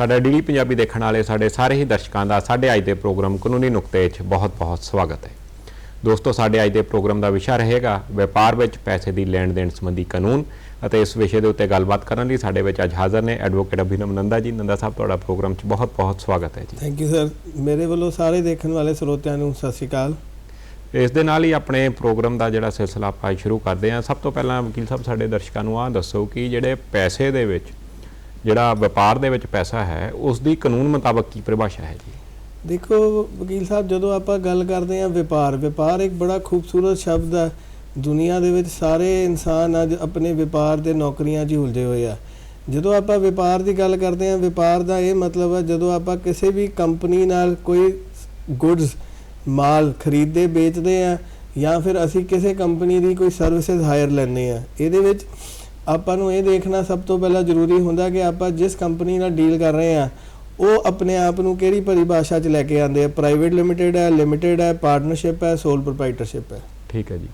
ਸਾਡਾ ਡੇਲੀ ਪੰਜਾਬੀ ਦੇਖਣ ਵਾਲੇ ਸਾਡੇ ਸਾਰੇ ਹੀ ਦਰਸ਼ਕਾਂ ਦਾ ਸਾਡੇ ਅੱਜ ਦੇ ਪ੍ਰੋਗਰਾਮ ਕਾਨੂੰਨੀ ਨੁਕਤੇ 'ਚ ਬਹੁਤ-ਬਹੁਤ ਸਵਾਗਤ ਹੈ। ਦੋਸਤੋ ਸਾਡੇ ਅੱਜ ਦੇ ਪ੍ਰੋਗਰਾਮ ਦਾ ਵਿਸ਼ਾ ਰਹੇਗਾ ਵਪਾਰ ਵਿੱਚ ਪੈਸੇ ਦੀ ਲੈਣ ਦੇਣ ਸੰਬੰਧੀ ਕਾਨੂੰਨ ਅਤੇ ਇਸ ਵਿਸ਼ੇ ਦੇ ਉੱਤੇ ਗੱਲਬਾਤ ਕਰਨ ਲਈ ਸਾਡੇ ਵਿੱਚ ਅੱਜ ਹਾਜ਼ਰ ਨੇ ਐਡਵੋਕੇਟ ਅਭਿਨਵ ਨੰਦਾ ਜੀ। ਨੰਦਾ ਸਾਹਿਬ ਤੁਹਾਡਾ ਪ੍ਰੋਗਰਾਮ 'ਚ ਬਹੁਤ-ਬਹੁਤ ਸਵਾਗਤ ਹੈ ਜੀ। ਥੈਂਕ ਯੂ ਸਰ ਮੇਰੇ ਵੱਲੋਂ ਸਾਰੇ ਦੇਖਣ ਵਾਲੇ ਸਰੋਤਿਆਂ ਨੂੰ ਸਤਿ ਸ਼੍ਰੀ ਅਕਾਲ। ਇਸ ਦੇ ਨਾਲ ਹੀ ਆਪਣੇ ਪ੍ਰੋਗਰਾਮ ਦਾ ਜਿਹੜਾ ਸਿਲਸਿਲਾ ਆਪਾਂ ਸ਼ੁਰੂ ਕਰਦੇ ਹਾਂ। ਸਭ ਤੋਂ ਪਹਿਲਾਂ ਵਕੀਲ ਸਾਹਿਬ ਸਾਡੇ ਦਰਸ਼ਕਾਂ ਨੂੰ ਆਹ ਦੱਸੋ ਕਿ ਜਿਹੜੇ ਪੈਸੇ ਦੇ ਵਿੱਚ ਜਿਹੜਾ ਵਪਾਰ ਦੇ ਵਿੱਚ ਪੈਸਾ ਹੈ ਉਸ ਦੀ ਕਾਨੂੰਨ ਮੁਤਾਬਕ ਕੀ ਪਰਿਭਾਸ਼ਾ ਹੈ ਜੀ? ਦੇਖੋ, ਵਕੀਲ ਸਾਹਿਬ, ਜਦੋਂ ਆਪਾਂ ਗੱਲ ਕਰਦੇ ਹਾਂ ਵਪਾਰ ਵਪਾਰ ਇੱਕ ਬੜਾ ਖੂਬਸੂਰਤ ਸ਼ਬਦ ਹੈ। ਦੁਨੀਆ ਦੇ ਵਿੱਚ ਸਾਰੇ ਇਨਸਾਨ ਅੱਜ ਆਪਣੇ ਵਪਾਰ ਦੇ ਨੌਕਰੀਆਂ 'ਚ ਹੀ ਉਲਝੇ ਹੋਏ ਆ। ਜਦੋਂ ਆਪਾਂ ਵਪਾਰ ਦੀ ਗੱਲ ਕਰਦੇ ਹਾਂ, ਵਪਾਰ ਦਾ ਇਹ ਮਤਲਬ ਹੈ, ਜਦੋਂ ਆਪਾਂ ਕਿਸੇ ਵੀ ਕੰਪਨੀ ਨਾਲ ਕੋਈ ਗੁੱਡਸ ਮਾਲ ਖਰੀਦਦੇ, ਵੇਚਦੇ ਆ ਜਾਂ ਫਿਰ ਅਸੀਂ ਕਿਸੇ ਕੰਪਨੀ ਦੀ ਕੋਈ ਸਰਵਿਸਿਜ਼ ਹਾਇਰ ਲੈਂਦੇ ਆ ਇਹਦੇ ਵਿੱਚ ਆਪਾਂ ਨੂੰ ਇਹ ਦੇਖਣਾ ਸਭ ਤੋਂ ਪਹਿਲਾਂ ਜ਼ਰੂਰੀ ਹੁੰਦਾ ਕਿ ਆਪਾਂ ਜਿਸ ਕੰਪਨੀ ਨਾਲ ਡੀਲ ਕਰ ਰਹੇ ਆ ਉਹ ਆਪਣੇ ਆਪ ਨੂੰ ਕਿਹੜੀ ਪਰਿਭਾਸ਼ਾ 'ਚ ਲੈ ਕੇ ਆਉਂਦੇ ਆ? ਪ੍ਰਾਈਵੇਟ ਲਿਮਿਟਿਡ ਹੈ ਲਿਮਿਟਿਡ ਹੈ ਪਾਰਟਨਰਸ਼ਿਪ ਹੈ ਸੋਲ ਪ੍ਰੋਪਰਾਈਟਰਸ਼ਿਪ ਹੈ। ਠੀਕ ਹੈ ਜੀ।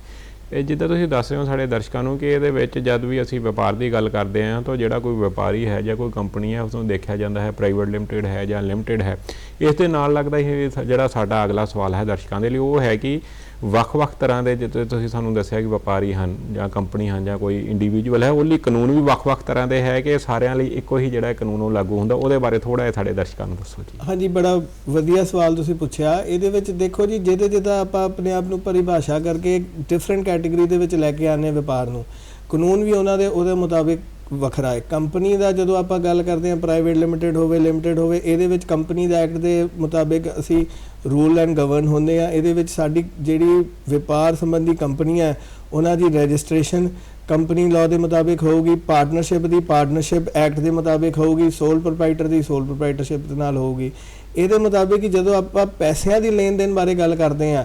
ਇਹ ਜਿੱਦਾਂ ਤੁਸੀਂ ਦੱਸ ਰਹੇ ਹੋ ਸਾਡੇ ਦਰਸ਼ਕਾਂ ਨੂੰ ਕਿ ਇਹਦੇ ਵਿੱਚ ਜਦ ਵੀ ਅਸੀਂ ਵਪਾਰ ਦੀ ਗੱਲ ਕਰਦੇ ਹਾਂ, ਤਾਂ ਜਿਹੜਾ ਕੋਈ ਵਪਾਰੀ ਹੈ ਜਾਂ ਕੋਈ ਕੰਪਨੀ ਹੈ ਉਸ ਨੂੰ ਦੇਖਿਆ ਜਾਂਦਾ ਹੈ ਪ੍ਰਾਈਵੇਟ ਲਿਮਟਿਡ ਹੈ ਜਾਂ ਲਿਮਟਿਡ ਹੈ। ਇਸ ਦੇ ਨਾਲ ਲੱਗਦਾ ਇਹ ਜਿਹੜਾ ਸਾਡਾ ਅਗਲਾ ਸਵਾਲ ਹੈ ਦਰਸ਼ਕਾਂ ਦੇ ਲਈ, ਉਹ ਹੈ ਕਿ ਵੱਖ-ਵੱਖ ਤਰ੍ਹਾਂ ਦੇ ਜਿੱਥੇ ਤੁਸੀਂ ਸਾਨੂੰ ਦੱਸਿਆ ਕਿ ਵਪਾਰੀ ਹਨ ਜਾਂ ਕੰਪਨੀ ਹਨ ਜਾਂ ਕੋਈ ਇੰਡੀਵਿਜੂਅਲ ਹੈ ਉਹ ਲਈ ਕਾਨੂੰਨ ਵੀ ਵੱਖ-ਵੱਖ ਤਰ੍ਹਾਂ ਦੇ ਹੈ ਕਿ ਸਾਰਿਆਂ ਲਈ ਇੱਕੋ ਹੀ ਜਿਹੜਾ ਕਾਨੂੰਨ ਉਹ ਲਾਗੂ ਹੁੰਦਾ, ਉਹਦੇ ਬਾਰੇ ਥੋੜਾ ਜਿਹਾ ਸਾਡੇ ਦਰਸ਼ਕਾਂ ਨੂੰ ਦੱਸੋ ਜੀ। ਹਾਂਜੀ, ਬੜਾ ਵਧੀਆ ਸਵਾਲ ਤੁਸੀਂ ਪੁੱਛਿਆ। ਇਹਦੇ ਵਿੱਚ ਦੇਖੋ ਜੀ, ਜਿਹਦੇ ਜਿਹਦਾ ਆਪਾਂ ਆਪਣੇ ਆਪ ਨੂੰ ਪਰਿਭਾਸ਼ਾ ਕਰਕੇ ਡਿਫਰੈਂਟ ਕੈਟਾਗਰੀ ਦੇ ਵਿੱਚ ਲੈ ਕੇ ਆਨੇ ਵਪਾਰ ਨੂੰ, ਕਾਨੂੰਨ ਵੀ ਉਹਨਾਂ ਦੇ, ਉਹਦੇ ਮੁਤਾਬਿਕ ਵੱਖਰਾ ਹੈ। ਕੰਪਨੀ ਦਾ ਜਦੋਂ ਆਪਾਂ ਗੱਲ ਕਰਦੇ ਹਾਂ ਪ੍ਰਾਈਵੇਟ ਲਿਮਿਟਿਡ ਹੋਵੇ ਲਿਮਿਟਿਡ ਹੋਵੇ, ਇਹਦੇ ਵਿੱਚ ਕੰਪਨੀ ਦਾ ਐਕਟ ਦੇ ਮੁਤਾਬਿਕ ਅਸੀਂ ਰੂਲ ਐਂਡ ਗਵਰਨ ਹੁੰਦੇ ਆ ਇਹਦੇ ਵਿੱਚ ਸਾਡੀ ਜਿਹੜੀ ਵਪਾਰ ਸੰਬੰਧੀ ਕੰਪਨੀਆਂ ਹੈ, ਉਹਨਾਂ ਦੀ ਰਜਿਸਟ੍ਰੇਸ਼ਨ ਕੰਪਨੀ ਲਾਅ ਦੇ ਮੁਤਾਬਿਕ ਹੋਊਗੀ ਪਾਰਟਨਰਸ਼ਿਪ ਦੀ ਪਾਰਟਨਰਸ਼ਿਪ ਐਕਟ ਦੇ ਮੁਤਾਬਿਕ ਹੋਊਗੀ ਸੋਲ ਪ੍ਰੋਪਰਾਈਟਰ ਦੀ ਸੋਲ ਪ੍ਰੋਪਰਾਈਟਰਸ਼ਿਪ ਦੇ ਨਾਲ ਹੋਊਗੀ। ਇਹਦੇ ਮੁਤਾਬਿਕ ਹੀ ਜਦੋਂ ਆਪਾਂ ਪੈਸਿਆਂ ਦੀ ਲੈਣ ਦੇਣ ਬਾਰੇ ਗੱਲ ਕਰਦੇ ਆ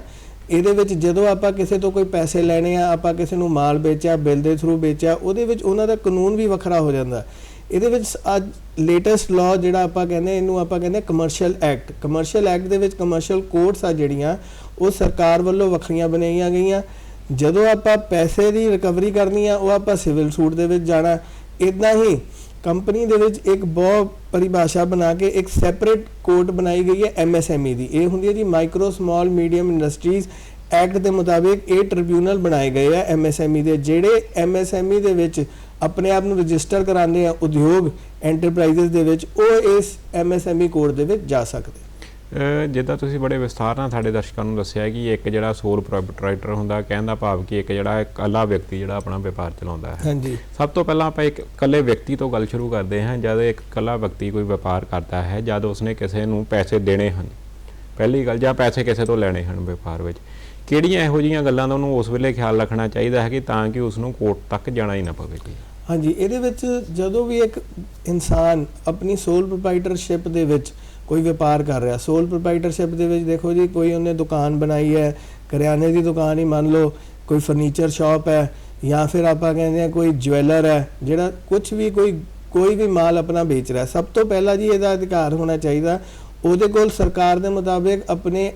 ਇਹਦੇ ਵਿੱਚ ਜਦੋਂ ਆਪਾਂ ਕਿਸੇ ਤੋਂ ਕੋਈ ਪੈਸੇ ਲੈਣੇ ਆ ਆਪਾਂ ਕਿਸੇ ਨੂੰ ਮਾਲ ਵੇਚਿਆ ਬਿੱਲ ਦੇ ਥਰੂ ਵੇਚਿਆ ਉਹਦੇ ਵਿੱਚ ਉਹਨਾਂ ਦਾ ਕਾਨੂੰਨ ਵੀ ਵੱਖਰਾ ਹੋ ਜਾਂਦਾ। ਇਹਦੇ ਵਿੱਚ ਅੱਜ ਲੇਟੈਸਟ ਲਾਅ ਜਿਹੜਾ ਆਪਾਂ ਕਹਿੰਦੇ, ਇਹਨੂੰ ਆਪਾਂ ਕਹਿੰਦੇ ਕਮਰਸ਼ੀਅਲ ਐਕਟ ਕਮਰਸ਼ੀਅਲ ਐਕਟ ਦੇ ਵਿੱਚ ਕਮਰਸ਼ੀਅਲ ਕੋਰਟਸ ਆ ਜਿਹੜੀਆਂ, ਉਹ ਸਰਕਾਰ ਵੱਲੋਂ ਵੱਖਰੀਆਂ ਬਣਾਈਆਂ ਗਈਆਂ। ਜਦੋਂ ਆਪਾਂ ਪੈਸੇ ਦੀ ਰਿਕਵਰੀ ਕਰਨੀ ਆ, ਉਹ ਆਪਾਂ ਸਿਵਲ ਸੂਟ ਦੇ ਵਿੱਚ ਜਾਣਾ। ਇਦਾਂ ਹੀ ਕੰਪਨੀ ਦੇ ਵਿੱਚ ਇੱਕ ਬਹੁਤ ਪਰਿਭਾਸ਼ਾ ਬਣਾ ਕੇ ਇੱਕ ਸੈਪਰੇਟ ਕੋਰਟ ਬਣਾਈ ਗਈ ਹੈ ਐਮਐਸਐਮਈ ਦੀ। ਇਹ ਹੁੰਦੀ ਹੈ ਜੀ micro small medium industries act ਦੇ ਮੁਤਾਬਿਕ ਇਹ ਟ੍ਰਿਬਿਊਨਲ ਬਣਾਏ ਗਏ ਆ ਐਮਐਸਐਮਈ ਦੇ, ਜਿਹੜੇ ਐਮਐਸਐਮਈ ਦੇ ਵਿੱਚ ਆਪਣੇ ਆਪ ਨੂੰ ਰਜਿਸਟਰ ਕਰਾਉਂਦੇ ਆ ਉਦਯੋਗ ਐਂਟਰਪ੍ਰਾਈਜ਼ਸ ਦੇ ਵਿੱਚ ਉਹ ਇਸ ਐਮਐਸਐਮਈ ਕੋਡ ਦੇ ਵਿੱਚ ਜਾ ਸਕਦੇ ਜਿੱਦਾਂ ਤੁਸੀਂ ਬੜੇ ਵਿਸਥਾਰ ਨਾਲ ਸਾਡੇ ਦਰਸ਼ਕਾਂ ਨੂੰ ਦੱਸਿਆ ਕਿ ਇੱਕ ਜਿਹੜਾ ਸੋਲ ਪ੍ਰੋਪਰਾਈਟਰ ਹੁੰਦਾ ਕਹਿਣ ਦਾ ਭਾਵ ਕਿ ਇੱਕ ਜਿਹੜਾ ਇਕੱਲਾ ਵਿਅਕਤੀ ਜਿਹੜਾ ਆਪਣਾ ਵਪਾਰ ਚਲਾਉਂਦਾ ਹੈ। ਹਾਂਜੀ। ਸਭ ਤੋਂ ਪਹਿਲਾਂ ਆਪਾਂ ਇੱਕ ਇਕੱਲੇ ਵਿਅਕਤੀ ਤੋਂ ਗੱਲ ਸ਼ੁਰੂ ਕਰਦੇ ਹਾਂ ਜਦ ਇੱਕ ਇਕੱਲਾ ਵਿਅਕਤੀ ਕੋਈ ਵਪਾਰ ਕਰਦਾ ਹੈ ਜਦ ਉਸਨੇ ਕਿਸੇ ਨੂੰ ਪੈਸੇ ਦੇਣੇ ਹਨ। ਪਹਿਲੀ ਗੱਲ ਜਾਂ ਪੈਸੇ ਕਿਸੇ ਤੋਂ ਲੈਣੇ ਹਨ ਵਪਾਰ ਵਿੱਚ। ਕਿਹੜੀਆਂ ਇਹੋ ਜਿਹੀਆਂ ਗੱਲਾਂ ਦਾ ਉਹਨੂੰ ਉਸ ਵੇਲੇ ਖਿਆਲ ਰੱਖਣਾ ਚਾਹੀਦਾ ਹੈ ਕਿ ਤਾਂ ਕਿ ਉਸ ਨੂੰ ਕੋਰਟ ਤੱਕ ਜਾਣਾ ਹੀ ਨਾ ਪਵੇ ਜੀ ਹਾਂਜੀ, ਇਹਦੇ ਵਿੱਚ ਜਦੋਂ ਵੀ ਇੱਕ ਇਨਸਾਨ ਆਪਣੀ ਸੋਲ ਪ੍ਰੋਪਰਾਈਟਰਸ਼ਿਪ ਦੇ ਵਿੱਚ ਕੋਈ ਵਪਾਰ ਕਰ ਰਿਹਾ ਸੋਲ ਪ੍ਰੋਪਰਾਈਟਰਸ਼ਿਪ ਦੇ ਵਿੱਚ ਦੇਖੋ ਜੀ, ਕੋਈ ਉਹਨੇ ਦੁਕਾਨ ਬਣਾਈ ਹੈ, ਕਰਿਆਨੇ ਦੀ ਦੁਕਾਨ ਹੀ ਮੰਨ ਲਓ, ਕੋਈ ਫਰਨੀਚਰ ਸ਼ਾਪ ਹੈ, ਜਾਂ ਫਿਰ ਆਪਾਂ ਕਹਿੰਦੇ ਆ ਕੋਈ ਜਵੈਲਰ ਹੈ, ਜਿਹੜਾ ਕੁਝ ਵੀ ਕੋਈ ਕੋਈ ਵੀ ਮਾਲ ਆਪਣਾ ਵੇਚ ਰਿਹਾ। ਸਭ ਤੋਂ ਪਹਿਲਾਂ ਜੀ ਇਹਦਾ ਅਧਿਕਾਰ ਹੋਣਾ ਚਾਹੀਦਾ। ਉਹਦੇ ਕੋਲ ਸਰਕਾਰ ਦੇ ਮੁਤਾਬਿਕ ਆਪਣੇ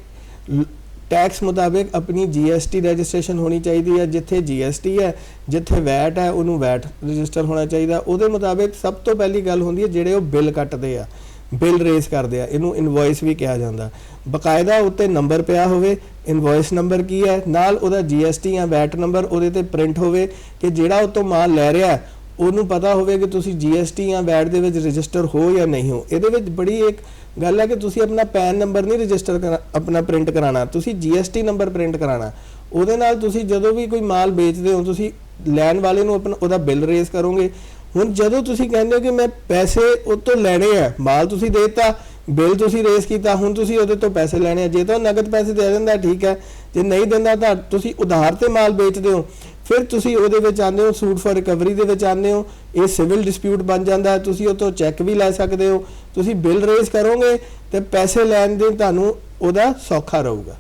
ਟੈਕਸ ਮੁਤਾਬਿਕ ਆਪਣੀ GST ਰਜਿਸਟ੍ਰੇਸ਼ਨ ਹੋਣੀ ਚਾਹੀਦੀ ਹੈ, ਜਿੱਥੇ GST ਹੈ, ਜਿੱਥੇ ਵੈਟ ਹੈ, ਉਹਨੂੰ ਵੈਟ ਰਜਿਸਟਰ ਹੋਣਾ ਚਾਹੀਦਾ। ਉਹਦੇ ਮੁਤਾਬਿਕ ਸਭ ਤੋਂ ਪਹਿਲੀ ਗੱਲ ਹੁੰਦੀ ਹੈ, ਜਿਹੜੇ ਉਹ ਬਿੱਲ ਕੱਟਦੇ ਆ, ਬਿੱਲ ਰੇਸ ਕਰਦੇ ਆ, ਇਹਨੂੰ ਇਨਵੋਇਸ ਵੀ ਕਿਹਾ ਜਾਂਦਾ। ਬਕਾਇਦਾ ਉੱਤੇ ਨੰਬਰ ਪਿਆ ਹੋਵੇ ਇਨਵੋਇਸ ਨੰਬਰ ਕੀ ਹੈ, ਨਾਲ ਉਹਦਾ GST ਜਾਂ ਵੈਟ ਨੰਬਰ ਉਹਦੇ ਤੇ ਪ੍ਰਿੰਟ ਹੋਵੇ ਕਿ ਜਿਹੜਾ ਉਹ ਤੋਂ ਮਾਲ ਲੈ ਰਿਹਾ, ਉਹਨੂੰ ਪਤਾ ਹੋਵੇ ਕਿ ਤੁਸੀਂ GST ਜਾਂ ਵੈਟ ਦੇ ਵਿੱਚ ਰਜਿਸਟਰ ਹੋ ਜਾਂ ਨਹੀਂ ਹੋ। ਇਹਦੇ ਵਿੱਚ ਬੜੀ ਇੱਕ ਗੱਲ ਹੈ ਕਿ ਤੁਸੀਂ ਆਪਣਾ ਪੈਨ ਨੰਬਰ ਨਹੀਂ ਰਜਿਸਟਰ ਆਪਣਾ ਪ੍ਰਿੰਟ ਕਰਾਣਾ ਤੁਸੀਂ GST ਨੰਬਰ ਪ੍ਰਿੰਟ ਕਰਾਣਾ ਉਹਦੇ ਨਾਲ ਤੁਸੀਂ ਜਦੋਂ ਵੀ ਕੋਈ ਮਾਲ ਵੇਚਦੇ ਹੋ, ਤੁਸੀਂ ਲੈਣ ਵਾਲੇ ਨੂੰ ਆਪਣਾ, ਉਹਦਾ ਬਿੱਲ ਰੇਜ਼ ਕਰੋਗੇ। ਹੁਣ ਜਦੋਂ ਤੁਸੀਂ ਕਹਿੰਦੇ ਹੋ ਕਿ ਮੈਂ ਪੈਸੇ ਉਹ ਤੋਂ ਲੈਣੇ ਆ, ਮਾਲ ਤੁਸੀਂ ਦੇਤਾ, ਬਿੱਲ ਤੁਸੀਂ ਰੇਜ਼ ਕੀਤਾ, ਹੁਣ ਤੁਸੀਂ ਉਹਦੇ ਤੋਂ ਪੈਸੇ ਲੈਣੇ ਆ। ਜੇ ਤਾਂ ਉਹ ਨਗਦ ਪੈਸੇ ਦੇ ਦਿੰਦਾ, ਠੀਕ ਹੈ। ਜੇ ਨਹੀਂ ਦਿੰਦਾ ਤਾਂ ਤੁਸੀਂ ਉਧਾਰ ਤੇ ਮਾਲ ਵੇਚਦੇ ਹੋ। ਫਿਰ ਤੁਸੀਂ ਉਹਦੇ ਵਿੱਚ ਆਉਂਦੇ ਹੋ ਸੂਟ ਫॉर ਰਿਕਵਰੀ ਦੇ ਵਿੱਚ ਆਉਂਦੇ ਹੋ, ਇਹ ਸਿਵਲ ਡਿਸਪਿਊਟ ਬਣ ਜਾਂਦਾ ਹੈ, ਤੁਸੀਂ ਉਹ ਤੋਂ ਚੈੱਕ ਵੀ ਲੈ ਸਕਦੇ ਹੋ, ਤੁਸੀਂ ਬਿੱਲ ਰੇਜ਼ ਕਰੋਗੇ ਤੇ ਪੈਸੇ ਲੈਣ ਦੇ ਤੁਹਾਨੂੰ ਉਹਦਾ ਸੌਖਾ ਰਹੂਗਾ।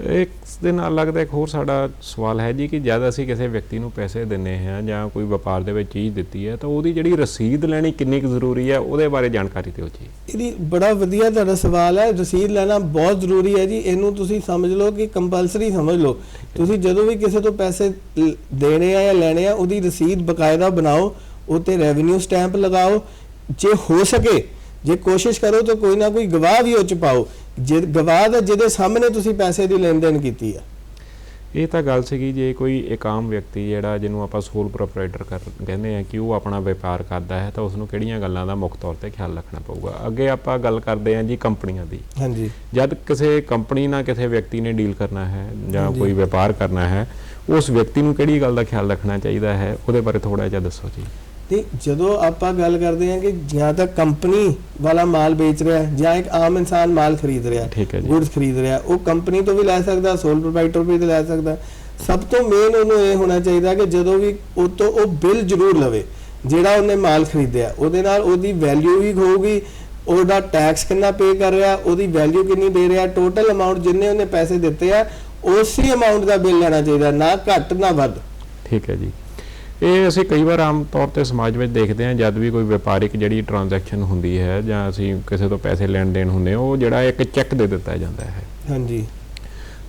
ਇਸ ਦੇ ਨਾਲ ਲੱਗਦਾ ਇੱਕ ਹੋਰ ਸਾਡਾ ਸਵਾਲ ਹੈ ਜੀ ਕਿ ਜਦ ਅਸੀਂ ਕਿਸੇ ਵਿਅਕਤੀ ਨੂੰ ਪੈਸੇ ਦਿੰਨੇ ਹਾਂ ਜਾਂ ਕੋਈ ਵਪਾਰ ਦੇ ਵਿੱਚ ਚੀਜ਼ ਦਿੱਤੀ ਹੈ ਤਾਂ ਉਹਦੀ ਜਿਹੜੀ ਰਸੀਦ ਲੈਣੀ ਕਿੰਨੀ ਕੁ ਜ਼ਰੂਰੀ ਹੈ, ਉਹਦੇ ਬਾਰੇ ਜਾਣਕਾਰੀ ਦਿਓ ਜੀ। ਇਹਦੀ ਬੜਾ ਵਧੀਆ ਤੁਹਾਡਾ ਸਵਾਲ ਹੈ, ਰਸੀਦ ਲੈਣਾ ਬਹੁਤ ਜ਼ਰੂਰੀ ਹੈ ਜੀ। ਇਹਨੂੰ ਤੁਸੀਂ ਸਮਝ ਲਓ ਕਿ ਕੰਪਲਸਰੀ ਸਮਝ ਲਓ। ਤੁਸੀਂ ਜਦੋਂ ਵੀ ਕਿਸੇ ਤੋਂ ਪੈਸੇ ਦੇਣੇ ਆ ਜਾਂ ਲੈਣੇ ਆ, ਉਹਦੀ ਰਸੀਦ ਬਕਾਇਦਾ ਬਣਾਓ ਉਤੇ ਰੈਵਨਿਊ ਸਟੈਂਪ ਲਗਾਓ। ਜੇ ਹੋ ਸਕੇ, ਜੇ ਕੋਸ਼ਿਸ਼ ਕਰੋ ਤਾਂ ਕੋਈ ਨਾ ਕੋਈ ਗਵਾਹ ਵੀ ਉਹ ਚ ਪਾਓ। ਜੇ ਗਵਾਹ ਦਾ ਜਿਹਦੇ ਸਾਹਮਣੇ ਤੁਸੀਂ ਪੈਸੇ ਦੀ ਲੈਣ ਦੇਣ ਕੀਤੀ ਆ। ਇਹ ਤਾਂ ਗੱਲ ਸੀਗੀ ਜੇ ਕੋਈ ਇੱਕ ਆਮ ਵਿਅਕਤੀ ਜਿਹੜਾ ਜਿਹਨੂੰ ਆਪਾਂ ਸੋਲ ਪ੍ਰੋਪਰਾਈਟਰ ਕਹਿੰਦੇ ਆ ਕਿ ਉਹ ਆਪਣਾ ਵਪਾਰ ਕਰਦਾ ਹੈ ਤਾਂ ਉਸ ਨੂੰ ਕਿਹੜੀਆਂ ਗੱਲਾਂ ਦਾ ਮੁੱਖ ਤੌਰ ਤੇ ਖਿਆਲ ਰੱਖਣਾ ਪਊਗਾ। ਅੱਗੇ ਆਪਾਂ ਗੱਲ ਕਰਦੇ ਹਾਂ ਜੀ ਕੰਪਨੀਆਂ ਦੀ। ਹਾਂਜੀ। ਜਦ ਕਿਸੇ ਕੰਪਨੀ ਨਾਲ ਕਿਸੇ ਵਿਅਕਤੀ ਨੇ ਡੀਲ ਕਰਨਾ ਹੈ ਜਾਂ। ਕੋਈ ਵਪਾਰ ਕਰਨਾ ਹੈ ਉਸ ਵਿਅਕਤੀ ਨੂੰ ਕਿਹੜੀ ਗੱਲ ਦਾ ਖਿਆਲ ਰੱਖਣਾ ਚਾਹੀਦਾ ਹੈ? ਉਹਦੇ ਬਾਰੇ ਥੋੜਾ ਜਿਹਾ ਦੱਸੋ ਜੀ। ਤੇ ਜਦੋਂ ਆਪਾਂ ਗੱਲ ਕਰਦੇ ਹਾਂ ਕਿ ਜਾਂ ਤਾਂ ਕੰਪਨੀ ਵਾਲਾ ਮਾਲ ਵੇਚ ਰਿਹਾ ਹੈ ਜਾਂ ਇੱਕ ਆਮ ਇਨਸਾਨ ਮਾਲ ਖਰੀਦ ਰਿਹਾ ਹੈ ਗੁੱਡਸ ਖਰੀਦ ਰਿਹਾ ਉਹ ਕੰਪਨੀ ਤੋਂ ਵੀ ਲੈ ਸਕਦਾ ਸੋਲ ਪ੍ਰੋਪਰਾਈਟਰ ਵੀ ਲੈ ਸਕਦਾ। ਸਭ ਤੋਂ ਮੇਨ ਉਹਨੂੰ ਇਹ ਹੋਣਾ ਚਾਹੀਦਾ ਕਿ ਜਦੋਂ ਵੀ ਉਹ ਤੋਂ ਉਹ ਬਿੱਲ ਜ਼ਰੂਰ ਲਵੇ ਜਿਹੜਾ ਉਹਨੇ ਮਾਲ ਖਰੀਦਿਆ। ਉਹਦੇ ਨਾਲ ਉਹਦੀ ਵੈਲਿਊ ਵੀ ਹੋਊਗੀ ਉਹਦਾ ਟੈਕਸ ਕਿੰਨਾ ਪੇ ਕਰ ਰਿਹਾ ਉਹਦੀ ਵੈਲਿਊ ਕਿੰਨੀ ਦੇ ਰਿਹਾ ਟੋਟਲ ਅਮਾਉਂਟ ਜਿੰਨੇ ਉਹਨੇ ਪੈਸੇ ਦਿੱਤੇ ਆ ਉਸੇ ਅਮਾਉਂਟ ਦਾ ਬਿੱਲ ਲੈਣਾ ਚਾਹੀਦਾ ਨਾ ਘੱਟ ਨਾ ਵੱਧ। ਠੀਕ ਹੈ ਜੀ। ਇਹ ਅਸੀਂ ਕਈ ਵਾਰ ਆਮ ਤੌਰ ਤੇ ਸਮਾਜ ਵਿੱਚ ਦੇਖਦੇ ਹਾਂ ਜਦ ਵੀ ਕੋਈ ਵਪਾਰਿਕ ਜਿਹੜੀ ਟ੍ਰਾਂਜੈਕਸ਼ਨ ਹੁੰਦੀ ਹੈ ਜਾਂ ਅਸੀਂ ਕਿਸੇ ਤੋਂ ਪੈਸੇ ਲੈਣ ਦੇਣ ਹੁੰਦੇ ਉਹ ਜਿਹੜਾ ਇੱਕ ਚੈੱਕ ਦੇ ਦਿੱਤਾ ਜਾਂਦਾ ਹੈ। ਹਾਂਜੀ।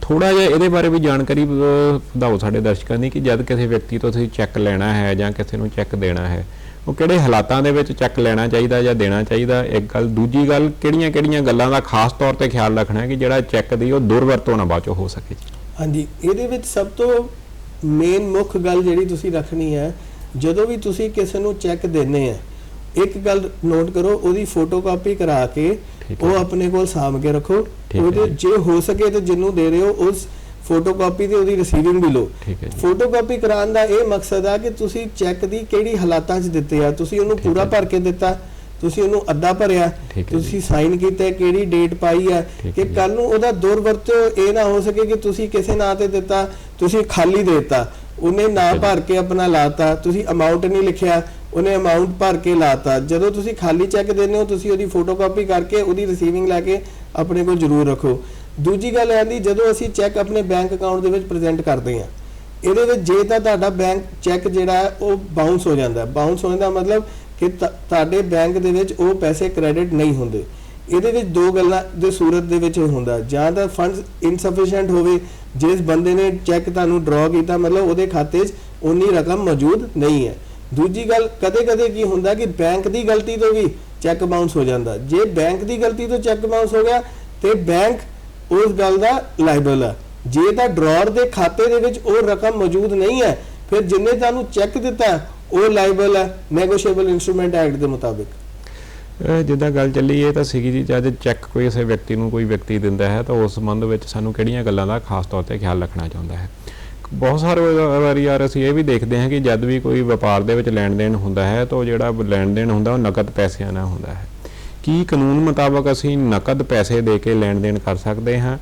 ਥੋੜਾ ਜਿਹਾ ਇਹਦੇ ਬਾਰੇ ਵੀ ਜਾਣਕਾਰੀ ਵਧਾਓ ਸਾਡੇ ਦਰਸ਼ਕਾਂ ਦੀ ਕਿ ਜਦ ਕਿਸੇ ਵਿਅਕਤੀ ਤੋਂ ਤੁਸੀਂ ਚੈੱਕ ਲੈਣਾ ਹੈ ਜਾਂ ਕਿਸੇ ਨੂੰ ਚੈੱਕ ਦੇਣਾ ਹੈ ਉਹ ਕਿਹੜੇ ਹਾਲਾਤਾਂ ਦੇ ਵਿੱਚ ਚੈੱਕ ਲੈਣਾ ਚਾਹੀਦਾ ਜਾਂ ਦੇਣਾ ਚਾਹੀਦਾ? ਇੱਕ ਗੱਲ ਦੂਜੀ ਗੱਲ ਕਿਹੜੀਆਂ-ਕਿਹੜੀਆਂ ਗੱਲਾਂ ਦਾ ਖਾਸ ਤੌਰ ਤੇ ਖਿਆਲ ਰੱਖਣਾ ਹੈ ਕਿ ਜਿਹੜਾ ਚੈੱਕ ਦੀ ਉਹ ਦੁਰਵਰਤੋਂ ਨਾ ਬਾਅਦ ਚੋਂ ਹੋ ਸਕੇ ਹਾਂਜੀ ਇਹਦੇ ਵਿੱਚ ਸਭ ਤੋਂ ਮੇਨ ਮੁੱਖ ਗੱਲ ਜਿਹੜੀ ਤੁਸੀਂ ਰੱਖਣੀ ਹੈ ਜਦੋਂ ਵੀ ਤੁਸੀਂ ਕਿਸੇ ਨੂੰ ਚੈੱਕ ਦਿੰਨੇ ਆ ਇੱਕ ਗੱਲ ਨੋਟ ਕਰੋ ਉਹਦੀ ਫੋਟੋਕਾਪੀ ਕਰਾ ਕੇ ਉਹ ਆਪਣੇ ਕੋਲ ਸਾਂਭ ਕੇ ਰੱਖੋ। ਉਹਦੇ ਜੀ। ਹੋ ਸਕੇ ਤਾਂ ਜਿੰਨੂੰ ਦੇ ਰਹੇ ਹੋ ਉਸ ਫੋਟੋਕਾਪੀ ਤੇ ਉਹਦੀ ਰਿਸੀਵਿੰਗ ਵੀ ਲਓ। ਫੋਟੋਕਾਪੀ ਕਰਾਉਣ ਦਾ ਇਹ ਮਕਸਦ ਆ ਕਿ ਤੁਸੀਂ ਚੈੱਕ ਦੀ ਕਿਹੜੀ ਹਾਲਾਤਾਂ 'ਚ ਦਿੱਤੇ ਆ ਤੁਸੀਂ ਉਹਨੂੰ ਪੂਰਾ। ਭਰ ਕੇ ਦਿੱਤਾ। ਤੁਸੀਂ ਉਹਨੂੰ ਅੱਧਾ ਭਰਿਆ। ਤੁਸੀਂ ਸਾਈਨ ਕੀਤਾ ਕਿਹੜੀ ਡੇਟ ਪਾਈ ਆ ਕਿ। ਕੱਲ ਨੂੰ ਉਹਦਾ ਦੁਰਵਰਤੋਂ ਇਹ ਨਾ ਹੋ ਸਕੇ ਕਿ ਤੁਸੀਂ ਕਿਸੇ ਨਾਂ ਤੇ ਦਿੱਤਾ ਤੁਸੀਂ ਖਾਲੀ ਦੇਤਾ। ਉਹਨੇ ਨਾਂ ਭਰ ਕੇ ਆਪਣਾ ਲਾਤਾ ਤੁਸੀਂ ਅਮਾਉਂਟ ਨਹੀਂ ਲਿਖਿਆ ਉਹਨੇ ਅਮਾਉਂਟ ਭਰ ਕੇ ਲਾਤਾ। ਜਦੋਂ ਤੁਸੀਂ ਖਾਲੀ ਚੈੱਕ ਦਿੰਦੇ ਹੋ ਤੁਸੀਂ ਉਹਦੀ ਫੋਟੋਕਾਪੀ ਕਰਕੇ ਉਹਦੀ ਰਿਸੀਵਿੰਗ ਲੈ ਕੇ ਆਪਣੇ ਕੋਲ ਜ਼ਰੂਰ ਰੱਖੋ। ਦੂਜੀ ਗੱਲ ਇਹ ਆਂਦੀ ਜਦੋਂ ਅਸੀਂ ਚੈੱਕ ਆਪਣੇ ਬੈਂਕ ਅਕਾਊਂਟ ਦੇ ਵਿੱਚ ਪ੍ਰੈਜ਼ੈਂਟ ਕਰਦੇ ਹਾਂ ਇਹਦੇ ਵਿੱਚ ਜੇ ਤਾਂ ਤੁਹਾਡਾ ਬੈਂਕ ਚੈੱਕ ਜਿਹੜਾ ਉਹ ਬਾਉਂਸ ਹੋ ਜਾਂਦਾ ਬਾਉਂਸ ਹੋਣ ਦਾ ਮਤਲਬ ਕਿ ਤ- ਤੁਹਾਡੇ ਬੈਂਕ ਦੇ ਵਿੱਚ ਉਹ ਪੈਸੇ ਕ੍ਰੈਡਿਟ ਨਹੀਂ ਹੁੰਦੇ। ਇਹਦੇ ਵਿੱਚ ਦੋ ਗੱਲਾਂ ਦੇ ਸੂਰਤ ਦੇ ਵਿੱਚ ਇਹ ਹੁੰਦਾ। ਜਾਂ ਤਾਂ ਫੰਡਸ ਇਨਸਫੀਸ਼ੀਐਂਟ ਹੋਵੇ, ਜਿਸ ਬੰਦੇ ਨੇ ਚੈੱਕ ਤੁਹਾਨੂੰ ਡਰਾ ਕੀਤਾ, ਮਤਲਬ ਉਹਦੇ ਖਾਤੇ 'ਚ ਉਨੀ ਰਕਮ ਮੌਜੂਦ ਨਹੀਂ ਹੈ। ਦੂਜੀ ਗੱਲ, ਕਦੇ-ਕਦੇ ਕੀ ਹੁੰਦਾ ਕਿ ਬੈਂਕ ਦੀ ਗਲਤੀ ਤੋਂ ਵੀ ਚੈੱਕ ਬਾਉਂਸ ਹੋ ਜਾਂਦਾ। ਜੇ ਬੈਂਕ ਦੀ ਗਲਤੀ ਤੋਂ ਚੈੱਕ ਬਾਉਂਸ ਹੋ ਗਿਆ, ਤੇ ਬੈਂਕ ਉਸ ਗੱਲ ਦਾ ਲਾਇਬਲ ਹੈ ਜੇ ਤਾਂ ਡਰਾਅਰ ਦੇ ਖਾਤੇ ਦੇ ਵਿੱਚ ਉਹ ਰਕਮ ਮੌਜੂਦ ਨਹੀਂ ਹੈ, ਫਿਰ ਜਿੰਨੇ ਤੁਹਾਨੂੰ ਚੈੱਕ ਦਿੱਤਾ ਉਹ ਲਾਇਬਲ ਹੈ ਨੈਗੋਸ਼ੀਏਬਲ ਇਨਸਟਰੂਮੈਂਟ ਐਕਟ ਦੇ ਮੁਤਾਬਿਕ। ਜਿੱਦਾਂ ਗੱਲ ਚੱਲੀ, ਇਹ ਤਾਂ ਸੀਗੀ ਜੀ, ਜਦ ਚੈੱਕ ਕੋਈ ਕਿਸੇ ਵਿਅਕਤੀ ਨੂੰ ਕੋਈ ਵਿਅਕਤੀ ਦਿੰਦਾ ਹੈ, ਤਾਂ ਉਸ ਸੰਬੰਧ ਵਿੱਚ ਸਾਨੂੰ ਕਿਹੜੀਆਂ ਗੱਲਾਂ ਦਾ ਖਾਸ ਤੌਰ ਤੇ ਖਿਆਲ ਰੱਖਣਾ ਚਾਹੁੰਦਾ ਹੈ। ਬਹੁਤ ਸਾਰੇ ਵਾਰੀ ਯਾਰ, ਅਸੀਂ ਇਹ ਵੀ ਦੇਖਦੇ ਹਾਂ ਕਿ ਜਦ ਵੀ ਕੋਈ ਵਪਾਰ ਦੇ ਵਿੱਚ ਲੈਣ ਦੇਣ ਹੁੰਦਾ ਹੈ, ਤਾਂ ਉਹ ਜਿਹੜਾ ਲੈਣ ਦੇਣ ਹੁੰਦਾ, ਉਹ ਨਕਦ ਪੈਸਿਆਂ ਨਾਲ ਹੁੰਦਾ ਹੈ। ਕੀ ਕਾਨੂੰਨ ਮੁਤਾਬਕ ਅਸੀਂ ਨਕਦ ਪੈਸੇ ਦੇ ਕੇ ਲੈਣ ਦੇਣ ਕਰ ਸਕਦੇ ਹਾਂ?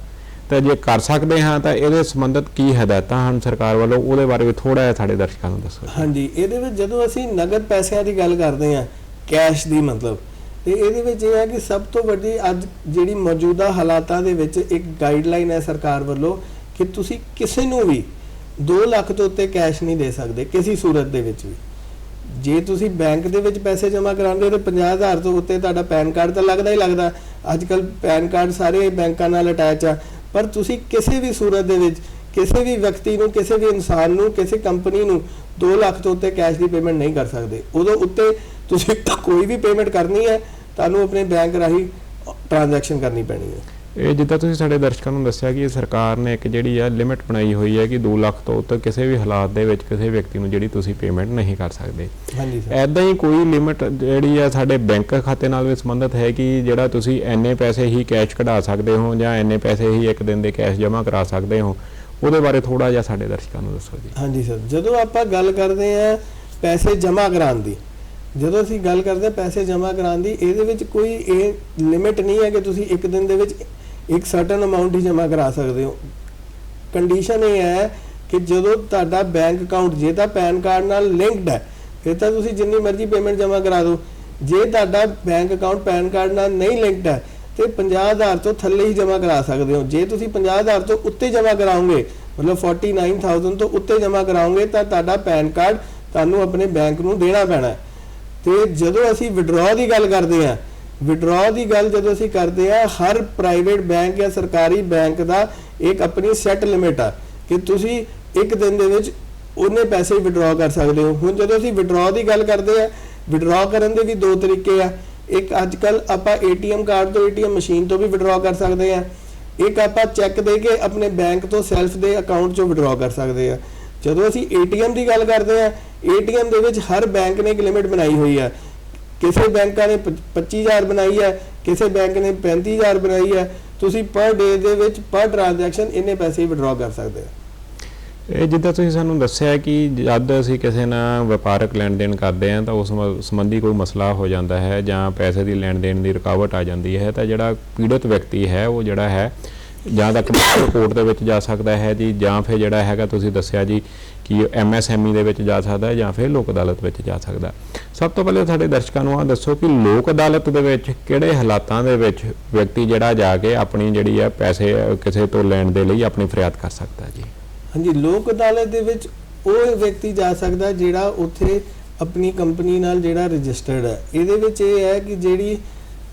ਤਾਂ ਜੇ ਕਰ ਸਕਦੇ ਹਾਂ ਤਾਂ ਇਹਦੇ ਸੰਬੰਧਤ ਕੀ ਹਦਾਇਤਾਂ ਹਨ ਸਰਕਾਰ ਵੱਲੋਂ? ਉਹਦੇ ਬਾਰੇ ਵੀ ਥੋੜਾ ਜਿਹਾ ਸਾਡੇ ਦਰਸ਼ਕਾਂ ਨੂੰ ਦੱਸੋ ਹਾਂਜੀ, ਇਹਦੇ ਵਿੱਚ ਜਦੋਂ ਅਸੀਂ ਨਗਦ ਪੈਸਿਆਂ ਦੀ ਗੱਲ ਕਰਦੇ ਹਾਂ, ਕੈਸ਼ ਦੀ ਮਤਲਬ, ਤੇ ਇਹਦੇ ਵਿੱਚ ਇਹ ਹੈ ਕਿ ਸਭ ਤੋਂ ਵੱਡੀ ਅੱਜ ਜਿਹੜੀ ਮੌਜੂਦਾ ਹਾਲਾਤਾਂ ਦੇ ਵਿੱਚ ਇੱਕ ਗਾਈਡਲਾਈਨ ਹੈ ਸਰਕਾਰ ਵੱਲੋਂ ਕਿ ਤੁਸੀਂ ਕਿਸੇ ਨੂੰ ਵੀ 2 ਲੱਖ ਤੋਂ ਉੱਤੇ ਕੈਸ਼ ਨਹੀਂ ਦੇ ਸਕਦੇ, ਕਿਸੇ ਸੂਰਤ ਦੇ ਵਿੱਚ ਵੀ। ਜੇ ਤੁਸੀਂ ਬੈਂਕ ਦੇ ਵਿੱਚ ਪੈਸੇ ਜਮ੍ਹਾਂ ਕਰਾਉਂਦੇ ਹੋ ਤਾਂ 50000 ਤੋਂ ਉੱਤੇ ਤੁਹਾਡਾ ਪੈਨ ਕਾਰਡ ਤਾਂ ਲੱਗਦਾ ਹੀ ਲੱਗਦਾ। ਅੱਜ ਕੱਲ ਪੈਨ ਕਾਰਡ ਸਾਰੇ ਬੈਂਕਾਂ ਨਾਲ ਅਟੈਚ ਆ। ਪਰ ਤੁਸੀਂ ਕਿਸੇ ਵੀ ਸੂਰਤ ਦੇ ਵਿੱਚ, ਕਿਸੇ ਵੀ ਵਿਅਕਤੀ ਨੂੰ, ਕਿਸੇ ਵੀ ਇਨਸਾਨ ਨੂੰ, ਕਿਸੇ ਕੰਪਨੀ ਨੂੰ 2 ਲੱਖ ਤੋਂ ਉੱਤੇ ਕੈਸ਼ ਦੀ ਪੇਮੈਂਟ ਨਹੀਂ ਕਰ ਸਕਦੇ। ਉਦੋਂ ਉੱਤੇ ਤੁਸੀਂ ਕੋਈ ਵੀ ਪੇਮੈਂਟ ਕਰਨੀ ਹੈ, ਤੁਹਾਨੂੰ ਆਪਣੇ ਬੈਂਕ ਰਾਹੀਂ ਟ੍ਰਾਂਜੈਕਸ਼ਨ ਕਰਨੀ ਪੈਣੀ ਹੈ। ਇਹ ਜਿੱਦਾਂ ਤੁਸੀਂ ਸਾਡੇ ਦਰਸ਼ਕਾਂ ਨੂੰ ਦੱਸਿਆ ਕਿ ਸਰਕਾਰ ਨੇ ਇੱਕ ਜਿਹੜੀ ਆ ਲਿਮਿਟ ਬਣਾਈ ਹੋਈ ਹੈ ਕਿ 2 ਲੱਖ ਤੋਂ ਉੱਤੇ ਕਿਸੇ ਵੀ ਹਾਲਾਤ ਦੇ ਵਿੱਚ ਕਿਸੇ ਵਿਅਕਤੀ ਨੂੰ ਜਿਹੜੀ ਤੁਸੀਂ ਪੇਮੈਂਟ ਨਹੀਂ ਕਰ ਸਕਦੇ। ਹਾਂਜੀ ਸਰ। ਐਦਾਂ ਹੀ ਕੋਈ ਲਿਮਿਟ ਜਿਹੜੀ ਆ ਸਾਡੇ ਬੈਂਕ ਖਾਤੇ ਨਾਲ ਵੀ ਸੰਬੰਧਿਤ ਹੈ ਕਿ ਜਿਹੜਾ ਤੁਸੀਂ ਐਨੇ ਪੈਸੇ ਹੀ ਕੈਸ਼ ਕਢਾ ਸਕਦੇ ਹੋ ਜਾਂ ਐਨੇ ਪੈਸੇ ਹੀ ਇੱਕ ਦਿਨ ਦੇ ਕੈਸ਼ ਜਮ੍ਹਾਂ ਕਰਾ ਸਕਦੇ ਹੋ ਉਹਦੇ ਬਾਰੇ ਥੋੜਾ ਜਿਹਾ ਸਾਡੇ ਦਰਸ਼ਕਾਂ ਨੂੰ ਦੱਸੋ ਜੀ। ਹਾਂਜੀ ਸਰ। ਜਦੋਂ ਆਪਾਂ ਗੱਲ ਕਰਦੇ ਆ ਪੈਸੇ ਜਮ੍ਹਾਂ ਕਰਾਉਣ ਦੀ ਜਦੋਂ ਅਸੀਂ ਗੱਲ ਕਰਦੇ ਪੈਸੇ ਜਮ੍ਹਾਂ ਕਰਾਉਣ ਦੀ ਇਹਦੇ ਵਿੱਚ ਕੋਈ ਇਹ ਲਿਮਿਟ ਨਹੀਂ ਹੈ ਕਿ ਤੁਸੀਂ ਇੱਕ ਦਿਨ ਦੇ ਵਿੱਚ ਇੱਕ ਸਰਟਨ ਅਮਾਉਂਟ ਹੀ ਜਮ੍ਹਾਂ ਕਰਾ ਸਕਦੇ ਹੋ। ਕੰਡੀਸ਼ਨ ਇਹ ਹੈ ਕਿ ਜਦੋਂ ਤੁਹਾਡਾ ਬੈਂਕ ਅਕਾਊਂਟ ਜੇ ਤਾਂ ਪੈਨ ਕਾਰਡ ਨਾਲ ਲਿੰਕਡ ਹੈ, ਫਿਰ ਤਾਂ ਤੁਸੀਂ ਜਿੰਨੀ ਮਰਜ਼ੀ ਪੇਮੈਂਟ ਜਮ੍ਹਾਂ ਕਰਾ ਦਿਓ। ਜੇ ਤੁਹਾਡਾ ਬੈਂਕ ਅਕਾਊਂਟ ਪੈਨ ਕਾਰਡ ਨਾਲ ਨਹੀਂ ਲਿੰਕਡ ਹੈ, ਤੇ 50000 ਤੋਂ ਥੱਲੇ ਹੀ ਜਮ੍ਹਾਂ ਕਰਾ ਸਕਦੇ ਹੋ। ਜੇ ਤੁਸੀਂ 50000 ਤੋਂ ਉੱਤੇ ਜਮ੍ਹਾਂ ਕਰਾਓਗੇ, ਮਤਲਬ 49000 ਤੋਂ ਉੱਤੇ ਜਮ੍ਹਾਂ ਕਰਾਓਗੇ, ਤਾਂ ਤੁਹਾਡਾ ਪੈਨ ਕਾਰਡ ਤੁਹਾਨੂੰ ਆਪਣੇ ਬੈਂਕ ਨੂੰ ਦੇਣਾ ਪੈਣਾ ਹੈ। ਤੇ ਜਦੋਂ ਅਸੀਂ ਵਿਡਰਾਅ ਦੀ ਗੱਲ ਕਰਦੇ ਹਾਂ ਵਿਡਰਾਅ ਦੀ ਗੱਲ ਜਦੋਂ ਅਸੀਂ ਕਰਦੇ ਹਾਂ, ਹਰ ਪ੍ਰਾਈਵੇਟ ਬੈਂਕ ਜਾਂ ਸਰਕਾਰੀ ਬੈਂਕ ਦਾ ਇੱਕ ਆਪਣੀ ਸੈੱਟ ਲਿਮਿਟ ਆ ਕਿ ਤੁਸੀਂ ਇੱਕ ਦਿਨ ਦੇ ਵਿੱਚ ਉਹਨੇ ਪੈਸੇ ਵਿਡਰਾਅ ਕਰ ਸਕਦੇ ਹੋ। ਹੁਣ ਜਦੋਂ ਅਸੀਂ ਵਿਡਰਾਅ ਦੀ ਗੱਲ ਕਰਦੇ ਹਾਂ ਵਿਡਰਾਅ ਕਰਨ ਦੇ ਵੀ ਦੋ ਤਰੀਕੇ ਆ। ਇੱਕ ਅੱਜ ਕੱਲ ਆਪਾਂ ਏਟੀਐਮ ਕਾਰਡ ਤੋਂ ਏਟੀਐਮ ਮਸ਼ੀਨ ਤੋਂ ਵੀ ਵਿਡਰਾਅ ਕਰ ਸਕਦੇ ਆ ਇੱਕ ਆਪਾਂ ਚੈੱਕ ਦੇ ਕੇ ਆਪਣੇ ਬੈਂਕ ਤੋਂ ਸੈਲਫ ਦੇ ਅਕਾਊਂਟ ਚੋਂ ਵਿਡਰਾਅ ਕਰ ਸਕਦੇ ਆ ਜਦੋਂ ਅਸੀਂ ਏਟੀਐਮ ਦੀ ਗੱਲ ਕਰਦੇ ਆ ਏਟੀਐਮ ਦੇ ਵਿੱਚ ਹਰ ਬੈਂਕ ਨੇ ਇੱਕ ਲਿਮਿਟ ਬਣਾਈ ਹੋਈ ਆ। ਕਿਸੇ ਬੈਂਕਾਂ ਨੇ ਪ- 25000 ਬਣਾਈ ਹੈ, ਕਿਸੇ ਬੈਂਕ ਨੇ 35000 ਬਣਾਈ ਹੈ, ਤੁਸੀਂ ਪਰ ਡੇ ਦੇ ਵਿੱਚ ਪਰ ਟ੍ਰਾਂਜੈਕਸ਼ਨ ਇੰਨੇ ਪੈਸੇ ਵਿਡਰਾਅ ਕਰ ਸਕਦੇ ਹੋ। ਇਹ ਜਿੱਦਾਂ ਤੁਸੀਂ ਸਾਨੂੰ ਦੱਸਿਆ ਕਿ ਜਦ ਅਸੀਂ ਕਿਸੇ ਨਾਲ ਵਪਾਰਕ ਲੈਣ ਦੇਣ ਕਰਦੇ ਹਾਂ, ਤਾਂ ਉਸ ਸੰਬੰਧੀ ਕੋਈ ਮਸਲਾ ਹੋ ਜਾਂਦਾ ਹੈ ਜਾਂ ਪੈਸੇ ਦੀ ਲੈਣ ਦੇਣ ਦੀ ਰੁਕਾਵਟ ਆ ਜਾਂਦੀ ਹੈ, ਤਾਂ ਜਿਹੜਾ ਪੀੜਤ ਵਿਅਕਤੀ ਹੈ, ਉਹ ਜਿਹੜਾ ਹੈ ਜਾਂ ਤਾਂ ਕਮਿਸ਼ਨਰ ਕੋਰਟ ਦੇ ਵਿੱਚ ਜਾ ਸਕਦਾ ਹੈ ਜੀ, ਜਾਂ ਫਿਰ ਜਿਹੜਾ ਹੈਗਾ ਤੁਸੀਂ ਦੱਸਿਆ ਜੀ ਕਿ ਐਮਐਸਐਮਈ ਦੇ ਵਿੱਚ ਜਾ ਸਕਦਾ ਹੈ ਜਾਂ ਫਿਰ ਲੋਕ ਅਦਾਲਤ ਵਿੱਚ ਜਾ ਸਕਦਾ ਸਭ ਤੋਂ ਪਹਿਲੇ ਸਾਡੇ ਦਰਸ਼ਕਾਂ ਨੂੰ ਆ ਦੱਸੋ ਕਿ ਲੋਕ ਅਦਾਲਤ ਦੇ ਵਿੱਚ ਕਿਹੜੇ ਹਾਲਾਤਾਂ ਦੇ ਵਿੱਚ ਵਿਅਕਤੀ ਜਿਹੜਾ ਜਾ ਕੇ ਆਪਣੀ ਜਿਹੜੀ ਹੈ ਪੈਸੇ, ਕਿਸੇ ਤੋਂ ਲੈਣ ਦੇ ਲਈ ਆਪਣੀ ਫਰਿਆਦ ਕਰ ਸਕਦਾ ਜੀ? ਹਾਂਜੀ, ਲੋਕ ਅਦਾਲਤ ਦੇ ਵਿੱਚ ਉਹ ਵਿਅਕਤੀ ਜਾ ਸਕਦਾ ਜਿਹੜਾ ਉੱਥੇ ਆਪਣੀ ਕੰਪਨੀ ਨਾਲ ਜਿਹੜਾ ਰਜਿਸਟਰਡ ਹੈ। ਇਹਦੇ ਵਿੱਚ ਇਹ ਹੈ ਕਿ ਜਿਹੜੀ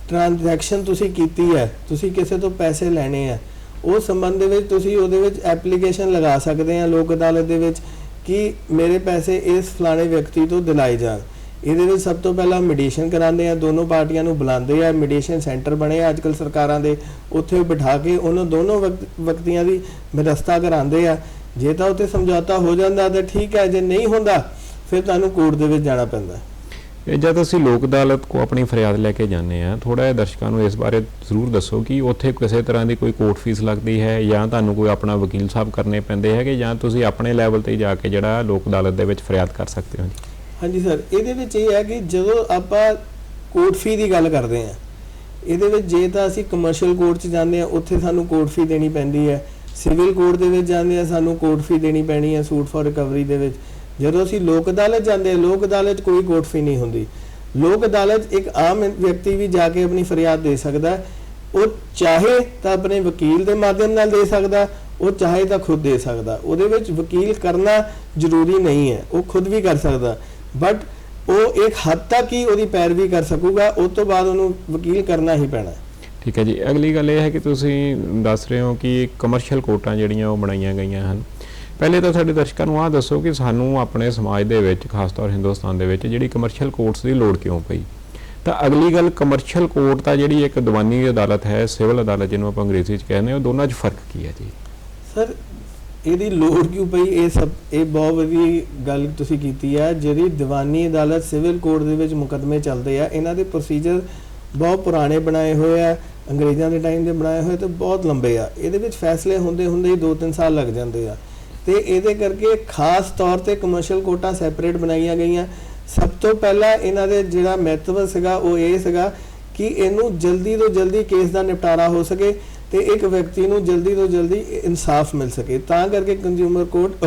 ਟ੍ਰਾਂਜੈਕਸ਼ਨ ਤੁਸੀਂ ਕੀਤੀ ਹੈ, ਤੁਸੀਂ ਕਿਸੇ ਤੋਂ ਪੈਸੇ ਲੈਣੇ ਆ ਉਸ ਸੰਬੰਧ ਦੇ ਵਿੱਚ ਤੁਸੀਂ ਉਹਦੇ ਵਿੱਚ ਐਪਲੀਕੇਸ਼ਨ ਲਗਾ ਸਕਦੇ ਆ ਲੋਕ ਅਦਾਲਤ ਦੇ ਵਿੱਚ ਕਿ ਮੇਰੇ ਪੈਸੇ ਇਸ ਫਲਾਣੇ ਵਿਅਕਤੀ ਤੋਂ ਦਿਲਾਏ ਜਾਣ। ਇਹਦੇ ਵਿੱਚ ਸਭ ਤੋਂ ਪਹਿਲਾਂ ਮੀਡੀਏਸ਼ਨ ਕਰਾਉਂਦੇ ਆ, ਦੋਨੋਂ ਪਾਰਟੀਆਂ ਨੂੰ ਬੁਲਾਉਂਦੇ ਆ ਮੀਡੀਏਸ਼ਨ ਸੈਂਟਰ ਬਣੇ ਆ ਅੱਜਕੱਲ ਸਰਕਾਰਾਂ ਦੇ, ਉੱਥੇ ਬਿਠਾ ਕੇ ਉਹਨਾਂ ਦੋਨੋਂ ਵਿਅਕ- ਵਿਅਕਤੀਆਂ ਦੀ ਵਿਵਸਥਾ ਕਰਾਉਂਦੇ ਆ। ਜੇ ਤਾਂ ਉੱਥੇ ਸਮਝੌਤਾ ਹੋ ਜਾਂਦਾ ਤਾਂ ਠੀਕ ਹੈ, ਜੇ ਨਹੀਂ ਹੁੰਦਾ, ਫਿਰ ਤੁਹਾਨੂੰ ਕੋਰਟ ਦੇ ਵਿੱਚ ਜਾਣਾ ਪੈਂਦਾ। ਜਦ ਅਸੀਂ ਲੋਕ ਅਦਾਲਤ ਕੋ ਆਪਣੀ ਫਰਿਆਦ ਲੈ ਕੇ ਜਾਂਦੇ ਆ ਥੋੜਾ ਜਿਹਾ ਦਰਸ਼ਕਾਂ ਨੂੰ ਇਸ ਬਾਰੇ ਜ਼ਰੂਰ ਦੱਸੋ ਕਿ ਉੱਥੇ ਕਿਸੇ ਤਰ੍ਹਾਂ ਦੀ ਕੋਈ ਕੋਰਟ ਫੀਸ ਲੱਗਦੀ ਹੈ ਜਾਂ ਤੁਹਾਨੂੰ ਕੋਈ ਆਪਣਾ ਵਕੀਲ ਸਾਹਿਬ ਕਰਨੇ ਪੈਂਦੇ ਹੈਗੇ ਜਾਂ ਤੁਸੀਂ ਆਪਣੇ ਲੈਵਲ ਤੇ ਜਾ ਕੇ ਜਿਹੜਾ ਲੋਕ ਅਦਾਲਤ ਦੇ ਵਿੱਚ ਫਰਿਆਦ ਕਰ ਸਕਦੇ ਹੋ ਜੀ? ਹਾਂਜੀ ਸਰ, ਇਹਦੇ ਵਿੱਚ ਇਹ ਹੈ ਕਿ ਜਦੋਂ ਆਪਾਂ ਕੋਰਟ ਫੀ ਦੀ ਗੱਲ ਕਰਦੇ ਆ ਇਹਦੇ ਵਿੱਚ ਜੇ ਤਾਂ ਅਸੀਂ ਕਮਰਸ਼ੀਅਲ ਕੋਰਟ 'ਚ ਜਾਂਦੇ ਆ ਉੱਥੇ ਸਾਨੂੰ ਕੋਰਟ ਫੀ ਦੇਣੀ ਪੈਂਦੀ ਹੈ ਸਿਵਲ ਕੋਰਟ ਦੇ ਵਿੱਚ ਜਾਂਦੇ ਆ ਸਾਨੂੰ ਕੋਰਟ ਫੀ ਦੇਣੀ ਪੈਣੀ ਹੈ ਸੂਟ ਫॉर ਰਿਕਵਰੀ ਦੇ ਵਿੱਚ। ਜਦੋਂ ਅਸੀਂ ਲੋਕ ਅਦਾਲਤ ਜਾਂਦੇ ਆ ਲੋਕ ਅਦਾਲਤ 'ਚ ਕੋਈ ਕੋਰਟ ਫੀ ਨਹੀਂ ਹੁੰਦੀ। ਲੋਕ ਅਦਾਲਤ ਇੱਕ ਆਮ ਵਿਅਕਤੀ ਵੀ ਜਾ ਕੇ ਆਪਣੀ ਫਰਿਆਦ ਦੇ ਸਕਦਾ ਉਹ ਚਾਹੇ ਤਾਂ ਆਪਣੇ ਵਕੀਲ ਦੇ ਮਾਧਿਅਮ ਨਾਲ ਦੇ ਸਕਦਾ ਉਹ ਚਾਹੇ ਤਾਂ ਖੁਦ ਦੇ ਸਕਦਾ ਉਹਦੇ ਵਿੱਚ ਵਕੀਲ ਕਰਨਾ ਜ਼ਰੂਰੀ ਨਹੀਂ ਹੈ, ਉਹ ਖੁਦ ਵੀ ਕਰ ਸਕਦਾ ਬਟ ਉਹ ਇੱਕ ਹੱਦ ਤੱਕ ਹੀ ਉਹਦੀ ਪੈਰਵੀ ਕਰ ਸਕੂਗਾ ਉਸ ਤੋਂ ਬਾਅਦ ਉਹਨੂੰ ਵਕੀਲ ਕਰਨਾ ਹੀ ਪੈਣਾ ਠੀਕ ਹੈ ਜੀ। ਅਗਲੀ ਗੱਲ ਇਹ ਹੈ ਕਿ ਤੁਸੀਂ ਦੱਸ ਰਹੇ ਹੋ ਕਿ ਕਮਰਸ਼ੀਅਲ ਕੋਰਟਾਂ ਜਿਹੜੀਆਂ ਉਹ ਬਣਾਈਆਂ ਗਈਆਂ ਹਨ। ਪਹਿਲੇ ਤਾਂ ਸਾਡੇ ਦਰਸ਼ਕਾਂ ਨੂੰ ਆਹ ਦੱਸੋ ਕਿ ਸਾਨੂੰ ਆਪਣੇ ਸਮਾਜ ਦੇ ਵਿੱਚ, ਖਾਸ ਤੌਰ ਹਿੰਦੁਸਤਾਨ ਦੇ ਵਿੱਚ ਜਿਹੜੀ ਕਮਰਸ਼ੀਅਲ ਕੋਰਟਸ ਦੀ ਲੋੜ ਕਿਉਂ ਪਈ? ਤਾਂ ਅਗਲੀ ਗੱਲ ਕਮਰਸ਼ੀਅਲ ਕੋਰਟ ਤਾਂ ਜਿਹੜੀ ਇੱਕ ਦੀਵਾਨੀ ਅਦਾਲਤ ਹੈ, ਸਿਵਲ ਅਦਾਲਤ ਜਿਹਨੂੰ ਆਪਾਂ ਅੰਗਰੇਜ਼ੀ 'ਚ ਕਹਿੰਦੇ ਹਾਂ, ਉਹ ਦੋਨਾਂ 'ਚ ਫ਼ਰਕ ਕੀ ਹੈ ਜੀ? ਸਰ, ਇਹਦੀ ਲੋੜ ਕਿਉਂ ਪਈ? ਇਹ ਸਭ, ਇਹ ਬਹੁਤ ਵਧੀਆ ਗੱਲ ਤੁਸੀਂ ਕੀਤੀ ਹੈ। ਜਿਹੜੀ ਦੀਵਾਨੀ ਅਦਾਲਤ ਸਿਵਲ ਕੋਰਟ ਦੇ ਵਿੱਚ ਮੁਕੱਦਮੇ ਚੱਲਦੇ ਆ, ਇਹਨਾਂ ਦੇ ਪ੍ਰੋਸੀਜਰ ਬਹੁਤ ਪੁਰਾਣੇ ਬਣਾਏ ਹੋਏ ਆ, ਅੰਗਰੇਜ਼ਾਂ ਦੇ ਟਾਈਮ ਦੇ ਬਣਾਏ ਹੋਏ ਤੇ ਬਹੁਤ ਲੰਬੇ ਆ। ਇਹਦੇ ਵਿੱਚ ਫੈਸਲੇ ਹੁੰਦੇ ਹੁੰਦੇ ਹੀ 2-3 ਸਾਲ ਲੱਗ ਜਾਂਦੇ ਆ। ਤੇ ਇਹਦੇ ਕਰਕੇ ਖਾਸ ਤੌਰ ਤੇ ਕਮਰਸ਼ੀਅਲ ਕੋਰਟਾਂ ਸੈਪਰੇਟ ਬਣਾਈਆਂ ਗਈਆਂ। ਸਭ ਤੋਂ ਪਹਿਲਾਂ ਇਹਨਾਂ ਦੇ ਜਿਹੜਾ ਮਹੱਤਵ ਸੀਗਾ, ਉਹ ਇਹ ਸੀਗਾ ਕਿ ਇਹਨੂੰ ਜਲਦੀ ਤੋਂ ਜਲਦੀ ਕੇਸ ਦਾ ਨਿਪਟਾਰਾ ਹੋ ਸਕੇ ਤੇ ਇੱਕ ਵਿਅਕਤੀ ਨੂੰ ਜਲਦੀ ਤੋਂ ਜਲਦੀ ਇਨਸਾਫ ਮਿਲ ਸਕੇ। ਤਾਂ ਕਰਕੇ ਕੰਜ਼ਿਊਮਰ ਕੋਰਟ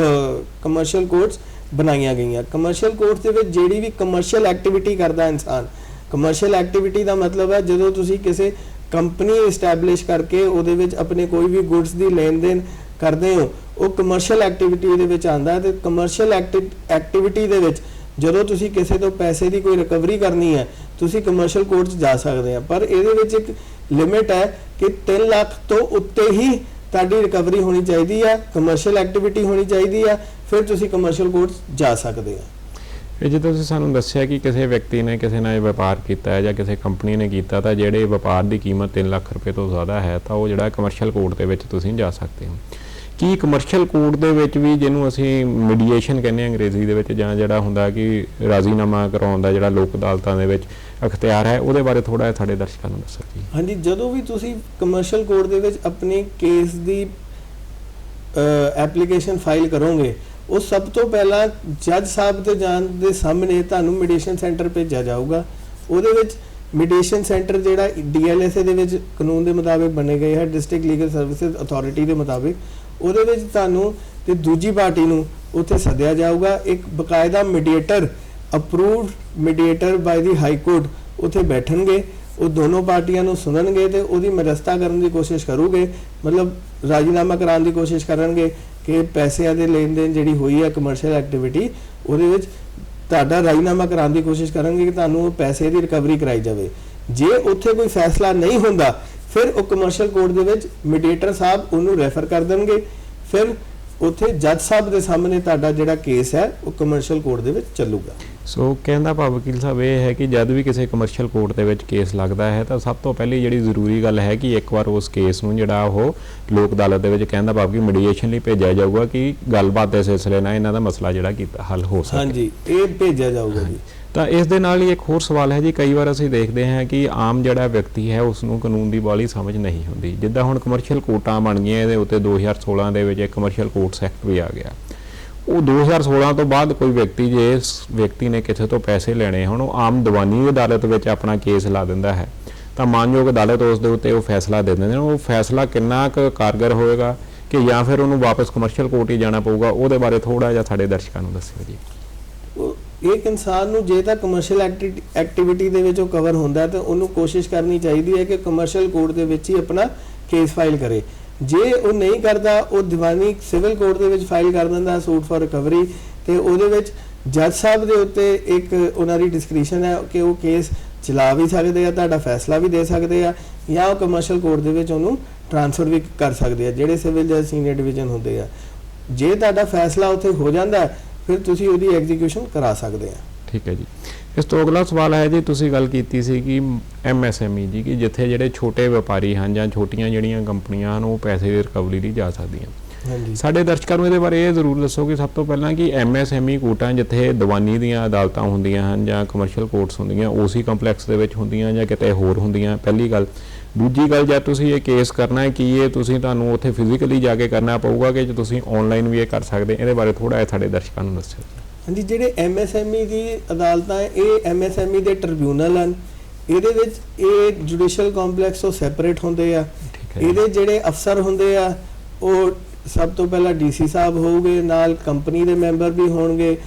ਕਮਰਸ਼ੀਅਲ ਕੋਰਟਸ ਬਣਾਈਆਂ ਗਈਆਂ। ਕਮਰਸ਼ੀਅਲ ਕੋਰਟ ਦੇ ਵਿੱਚ ਜਿਹੜੀ ਵੀ ਕਮਰਸ਼ੀਅਲ ਐਕਟੀਵਿਟੀ ਕਰਦਾ ਇਨਸਾਨ ਕਮਰਸ਼ੀਅਲ ਐਕਟੀਵਿਟੀ ਦਾ ਮਤਲਬ ਹੈ ਜਦੋਂ ਤੁਸੀਂ ਕਿਸੇ ਕੰਪਨੀ ਐਸਟੈਬਲਿਸ਼ ਕਰਕੇ ਉਹਦੇ ਵਿੱਚ ਆਪਣੇ ਕੋਈ ਵੀ ਗੁੱਡਸ ਦੀ ਲੈਣ ਦੇਣ ਕਰਦੇ ਹੋ, ਉਹ ਕਮਰਸ਼ੀਅਲ ਐਕਟੀਵਿਟੀ ਦੇ ਵਿੱਚ ਆਂਦਾ ਹੈ ਤੇ ਕਮਰਸ਼ੀਅਲ ਐਕਟੀਵਿਟੀ ਦੇ ਵਿੱਚ ਜਦੋਂ ਤੁਸੀਂ ਕਿਸੇ ਤੋਂ ਪੈਸੇ ਦੀ ਕੋਈ ਰਿਕਵਰੀ ਕਰਨੀ ਹੈ, ਤੁਸੀਂ ਕਮਰਸ਼ੀਅਲ ਕੋਰਟ 'ਚ ਜਾ ਸਕਦੇ ਆ। ਪਰ ਇਹਦੇ ਵਿੱਚ ਇੱਕ ਲਿਮਿਟ ਹੈ ਕਿ 3 ਲੱਖ ਤੋਂ ਉੱਤੇ ਹੀ ਤੁਹਾਡੀ ਰਿਕਵਰੀ ਹੋਣੀ ਚਾਹੀਦੀ ਹੈ ਕਮਰਸ਼ੀਅਲ ਐਕਟੀਵਿਟੀ ਹੋਣੀ ਚਾਹੀਦੀ ਹੈ ਫਿਰ ਤੁਸੀਂ ਕਮਰਸ਼ੀਅਲ ਕੋਰਟ 'ਚ ਜਾ ਸਕਦੇ ਆ। ਇਹ ਜਿੱਦਾਂ ਤੁਸੀਂ ਸਾਨੂੰ ਦੱਸਿਆ ਕਿ ਕਿਸੇ ਵਿਅਕਤੀ ਨੇ ਕਿਸੇ ਨਾਲ ਵਪਾਰ ਕੀਤਾ ਹੈ ਜਾਂ ਕਿਸੇ ਕੰਪਨੀ ਨੇ ਕੀਤਾ, ਤਾਂ ਜਿਹੜੇ ਵਪਾਰ ਦੀ ਕੀਮਤ 3 ਲੱਖ ਰੁਪਏ ਤੋਂ ਜ਼ਿਆਦਾ ਹੈ, ਤਾਂ ਉਹ ਜਿਹੜਾ ਕਮਰਸ਼ੀਅਲ ਕੋਰਟ ਦੇ ਵਿੱਚ ਤੁਸੀਂ ਜਾ ਸਕਦੇ ਹੋ। ਕੀ ਕਮਰਸ਼ੀਅਲ ਕੋਰਟ ਦੇ ਵਿੱਚ ਵੀ ਜਿਹਨੂੰ ਅਸੀਂ ਮੀਡੀਏਸ਼ਨ ਕਹਿੰਦੇ ਹਾਂ ਅੰਗਰੇਜ਼ੀ ਦੇ ਵਿੱਚ ਜਾਂ ਜਿਹੜਾ ਹੁੰਦਾ ਕਿ ਰਾਜ਼ੀਨਾਮਾ ਕਰਾਉਣ ਦਾ ਜਿਹੜਾ ਲੋਕ ਅਦਾਲਤਾਂ ਦੇ ਵਿੱਚ ਅਖਤਿਆਰ ਹੈ, ਉਹਦੇ ਬਾਰੇ ਥੋੜਾ ਜਿਹਾ ਸਾਡੇ ਦਰਸ਼ਕਾਂ ਨੂੰ ਦੱਸੋ ਜੀ। ਹਾਂਜੀ, ਜਦੋਂ ਵੀ ਤੁਸੀਂ ਕਮਰਸ਼ੀਅਲ ਕੋਰਟ ਦੇ ਵਿੱਚ ਆਪਣੇ ਕੇਸ ਦੀ ਐਪਲੀਕੇਸ਼ਨ ਫਾਈਲ ਕਰੋਗੇ, ਉਹ ਸਭ ਤੋਂ ਪਹਿਲਾਂ ਜੱਜ ਸਾਹਿਬ ਦੇ ਜਾਣ ਦੇ ਸਾਹਮਣੇ ਤੁਹਾਨੂੰ ਮੀਡੀਏਸ਼ਨ ਸੈਂਟਰ ਭੇਜਿਆ ਜਾਊਗਾ। ਉਹਦੇ ਵਿੱਚ ਮੀਡੀਏਸ਼ਨ ਸੈਂਟਰ ਜਿਹੜਾ ਡੀਐਲਐਸਏ ਦੇ ਵਿੱਚ ਕਾਨੂੰਨ ਦੇ ਮੁਤਾਬਿਕ ਬਣੇ ਗਏ ਹੈ ਡਿਸਟ੍ਰਿਕਟ ਲੀਗਲ ਸਰਵਿਸਿਜ਼ ਅਥਾਰਟੀ ਦੇ ਮੁਤਾਬਿਕ। ਉਹਦੇ ਵਿੱਚ ਤੁਹਾਨੂੰ ਤੇ ਦੂਜੀ ਪਾਰਟੀ ਨੂੰ ਉੱਥੇ ਸੱਦਿਆ ਜਾਊਗਾ। ਇੱਕ ਬਕਾਇਦਾ mediator approved mediator by the high court ਉੱਥੇ ਬੈਠਣਗੇ। ਉਹ ਦੋਨੋਂ ਪਾਰਟੀਆਂ ਨੂੰ ਸੁਣਨਗੇ ਤੇ ਉਹਦੀ ਮਦਦਤਾ ਕਰਨ ਦੀ ਕੋਸ਼ਿਸ਼ ਕਰੂਗੇ। ਮਤਲਬ ਰਾਜੀਨਾਮਾ ਕਰਾਉਣ ਦੀ ਕੋਸ਼ਿਸ਼ ਕਰਨਗੇ ਕਿ ਪੈਸਿਆਂ ਦੇ ਲੈਣ ਦੇਣ ਜਿਹੜੀ ਹੋਈ ਹੈ ਕਮਰਸ਼ੀਅਲ ਐਕਟੀਵਿਟੀ ਉਹਦੇ ਵਿੱਚ ਤੁਹਾਡਾ ਰਾਜੀਨਾਮਾ ਕਰਾਉਣ ਦੀ ਕੋਸ਼ਿਸ਼ ਕਰਨਗੇ ਕਿ ਤੁਹਾਨੂੰ ਉਹ ਪੈਸੇ ਦੀ ਰਿਕਵਰੀ ਕਰਾਈ ਜਾਵੇ। ਜੇ ਉੱਥੇ ਕੋਈ ਫੈਸਲਾ ਨਹੀਂ ਹੁੰਦਾ ਫਿਰ ਉਹ ਕਮਰਸ਼ੀਅਲ ਕੋਰਟ ਦੇ ਵਿੱਚ ਮੀਡੀਏਟਰ ਸਾਹਿਬ ਉਹਨੂੰ ਰੈਫਰ ਕਰ ਦੇਣਗੇ। ਫਿਰ ਉੱਥੇ ਜੱਜ ਸਾਹਿਬ ਦੇ ਸਾਹਮਣੇ ਤੁਹਾਡਾ ਜਿਹੜਾ ਕੇਸ ਹੈ ਉਹ ਕਮਰਸ਼ੀਅਲ ਕੋਰਟ ਦੇ ਵਿੱਚ ਚੱਲੂਗਾ। ਸੋ ਕਹਿੰਦਾ ਭਾਵ ਵਕੀਲ ਸਾਹਿਬ ਇਹ ਹੈ ਕਿ ਜਦ ਵੀ ਕਿਸੇ ਕਮਰਸ਼ੀਅਲ ਕੋਰਟ ਦੇ ਵਿੱਚ ਕੇਸ ਲੱਗਦਾ ਹੈ ਤਾਂ ਸਭ ਤੋਂ ਪਹਿਲੀ ਜਿਹੜੀ ਜ਼ਰੂਰੀ ਗੱਲ ਹੈ ਕਿ ਇੱਕ ਵਾਰ ਉਸ ਕੇਸ ਨੂੰ ਜਿਹੜਾ ਉਹ ਲੋਕ ਅਦਾਲਤ ਦੇ ਵਿੱਚ ਕਹਿੰਦਾ ਭਾਵ ਕਿ ਮੀਡੀਏਸ਼ਨ ਲਈ ਭੇਜਿਆ ਜਾਊਗਾ ਕਿ ਗੱਲਬਾਤ ਦੇ ਸਿਲਸਿਲੇ ਨਾਲ ਇਹਨਾਂ ਦਾ ਮਸਲਾ ਜਿਹੜਾ ਕੀਤਾ ਹੱਲ ਹੋ ਸਕੇ। ਹਾਂਜੀ ਇਹ ਭੇਜਿਆ ਜਾਊਗਾ ਜੀ। ਤਾਂ ਇਸ ਦੇ ਨਾਲ ਹੀ ਇੱਕ ਹੋਰ ਸਵਾਲ ਹੈ ਜੀ, ਕਈ ਵਾਰ ਅਸੀਂ ਦੇਖਦੇ ਹਾਂ ਕਿ ਆਮ ਜਿਹੜਾ ਵਿਅਕਤੀ ਹੈ ਉਸ ਨੂੰ ਕਾਨੂੰਨ ਦੀ ਬਾਲੀ ਸਮਝ ਨਹੀਂ ਹੁੰਦੀ। ਜਿੱਦਾਂ ਹੁਣ ਕਮਰਸ਼ੀਅਲ ਕੋਰਟਾਂ ਬਣ ਗਈਆਂ, ਇਹਦੇ ਉੱਤੇ 2016 ਦੇ ਵਿੱਚ ਇੱਕ ਕਮਰਸ਼ੀਅਲ ਕੋਰਟਸ ਐਕਟ ਵੀ ਆ ਗਿਆ। ਉਹ 2016 ਤੋਂ ਬਾਅਦ ਕੋਈ ਵਿਅਕਤੀ ਜੇ ਇਸ ਵਿਅਕਤੀ ਨੇ ਕਿਸੇ ਤੋਂ ਪੈਸੇ ਲੈਣੇ ਹੁਣ, ਉਹ ਆਮ ਦੀਵਾਨੀ ਅਦਾਲਤ ਵਿੱਚ ਆਪਣਾ ਕੇਸ ਲਾ ਦਿੰਦਾ ਹੈ। ਤਾਂ ਮਾਨਯੋਗ ਅਦਾਲਤ ਉਸ ਦੇ ਉੱਤੇ ਉਹ ਫੈਸਲਾ ਦੇ ਦਿੰਦੇ ਨੇ। ਉਹ ਫੈਸਲਾ ਕਿੰਨਾ ਕੁ ਕਾਰਗਰ ਹੋਏਗਾ ਕਿ ਜਾਂ ਫਿਰ ਉਹਨੂੰ ਵਾਪਸ ਕਮਰਸ਼ੀਅਲ ਕੋਰਟ ਹੀ ਜਾਣਾ ਪਊਗਾ, ਉਹਦੇ ਬਾਰੇ ਥੋੜਾ ਜਿਹਾ ਸਾਡੇ ਦਰਸ਼ਕਾਂ ਨੂੰ ਦੱਸਿਓ ਜੀ। ਇੱਕ ਇਨਸਾਨ ਨੂੰ ਜੇ ਤਾਂ ਕਮਰਸ਼ੀਅਲ ਐਕਟੀਵਿਟੀ ਦੇ ਵਿੱਚ ਉਹ ਕਵਰ ਹੁੰਦਾ ਤਾਂ ਉਹਨੂੰ ਕੋਸ਼ਿਸ਼ ਕਰਨੀ ਚਾਹੀਦੀ ਹੈ ਕਿ ਕਮਰਸ਼ੀਅਲ ਕੋਰਟ ਦੇ ਵਿੱਚ ਹੀ ਆਪਣਾ ਕੇਸ ਫਾਈਲ ਕਰੇ। ਜੇ ਉਹ ਨਹੀਂ ਕਰਦਾ, ਉਹ ਦੀਵਾਨੀ ਸਿਵਲ ਕੋਰਟ ਦੇ ਵਿੱਚ ਫਾਈਲ ਕਰ ਦਿੰਦਾ ਸੂਟ ਫॉर ਰਿਕਵਰੀ ਤੇ ਉਹਦੇ ਵਿੱਚ ਜੱਜ ਸਾਹਿਬ ਦੇ ਉੱਤੇ ਇੱਕ ਉਹਨਾਂ ਦੀ ਡਿਸਕ੍ਰਿਪਸ਼ਨ ਹੈ ਕਿ ਉਹ ਕੇਸ ਚਲਾ ਵੀ ਸਕਦੇ ਆ, ਤੁਹਾਡਾ ਫੈਸਲਾ ਵੀ ਦੇ ਸਕਦੇ ਆ, ਜਾਂ ਉਹ ਕਮਰਸ਼ੀਅਲ ਕੋਰਟ ਦੇ ਵਿੱਚ ਉਹਨੂੰ ਟ੍ਰਾਂਸਫਰ ਵੀ ਕਰ ਸਕਦੇ ਆ, ਜਿਹੜੇ ਸਿਵਲ ਜੱਜ ਸੀਨੀਅਰ ਡਿਵੀਜ਼ਨ ਹੁੰਦੇ ਆ। ਜੇ ਤੁਹਾਡਾ ਫੈਸਲਾ ਉੱਥੇ ਹੋ ਜਾਂਦਾ ਫਿਰ ਤੁਸੀਂ ਉਹਦੀ ਐਗਜ਼ੀਕਿਊਸ਼ਨ ਕਰਾ ਸਕਦੇ ਆ। ਠੀਕ ਹੈ ਜੀ। ਇਸ ਤੋਂ ਅਗਲਾ ਸਵਾਲ ਹੈ ਜੀ ਤੁਸੀਂ ਗੱਲ ਕੀਤੀ ਸੀ ਕਿ ਐਮਐਸਐਮਈ ਜੀ ਕਿ ਜਿੱਥੇ ਜਿਹੜੇ ਛੋਟੇ ਵਪਾਰੀ ਹਨ ਜਾਂ ਛੋਟੀਆਂ ਜਿਹੜੀਆਂ ਕੰਪਨੀਆਂ ਹਨ ਉਹ ਪੈਸੇ ਦੀ ਰਿਕਵਰੀ ਲਈ ਜਾ ਸਕਦੀਆਂ। ਹਾਂਜੀ। ਸਾਡੇ ਦਰਸ਼ਕਾਂ ਨੂੰ ਇਹਦੇ ਬਾਰੇ ਇਹ ਜ਼ਰੂਰ ਦੱਸੋ ਕਿ ਸਭ ਤੋਂ ਪਹਿਲਾਂ ਕਿ ਐਮਐਸਐਮਈ ਕੋਰਟਾਂ ਜਿੱਥੇ ਦੀਵਾਨੀ ਦੀਆਂ ਅਦਾਲਤਾਂ ਹੁੰਦੀਆਂ ਹਨ ਜਾਂ ਕਮਰਸ਼ੀਅਲ ਕੋਰਟਸ ਹੁੰਦੀਆਂ ਓਸੀ ਕੰਪਲੈਕਸ ਦੇ ਵਿੱਚ ਹੁੰਦੀਆਂ ਜਾਂ ਕਿਤੇ ਹੋਰ ਹੁੰਦੀਆਂ। ਪਹਿਲੀ ਗੱਲ ਦੂਜੀ ਗੱਲ ਜਦ ਤੁਸੀਂ ਇਹ ਕੇਸ ਕਰਨਾ ਹੈ ਕਿ ਇਹ ਤੁਸੀਂ ਤੁਹਾਨੂੰ ਉੱਥੇ ਫਿਜ਼ੀਕਲੀ ਜਾ ਕੇ ਕਰਨਾ ਪਊਗਾ ਕਿ ਜੇ ਤੁਸੀਂ ਆਨਲਾਈਨ ਵੀ ਇਹ ਕਰ ਸਕਦੇ ਇਹਦੇ ਬਾਰੇ ਥੋੜਾ ਜਿਹਾ ਸਾਡੇ ਦਰਸ਼ਕਾਂ ਨੂੰ ਦੱਸਿਓ। ਹਾਂਜੀ ਜਿਹੜੇ ਐਮਐਸਐਮਈ ਦੀ ਅਦਾਲਤਾਂ ਇਹ ਐਮਐਸਐਮਈ ਦੇ ਟ੍ਰਿਬਿਊਨਲ ਹਨ। ਇਹਦੇ ਵਿੱਚ ਇਹ ਜੁਡੀਸ਼ੀਅਲ ਕੰਪਲੈਕਸ ਤੋਂ ਸੈਪਰੇਟ ਹੁੰਦੇ ਆ। ਜੀ। ਇਹਦੇ ਜਿਹੜੇ ਅਫਸਰ ਹੁੰਦੇ ਆ ਉਹ ਸਭ ਤੋਂ ਪਹਿਲਾਂ ਡੀਸੀ ਸਾਹਿਬ ਹੋਊਗੇ ਨਾਲ ਕੰਪਨੀ ਦੇ ਮੈਂਬਰ ਵੀ ਹੋਣਗੇ।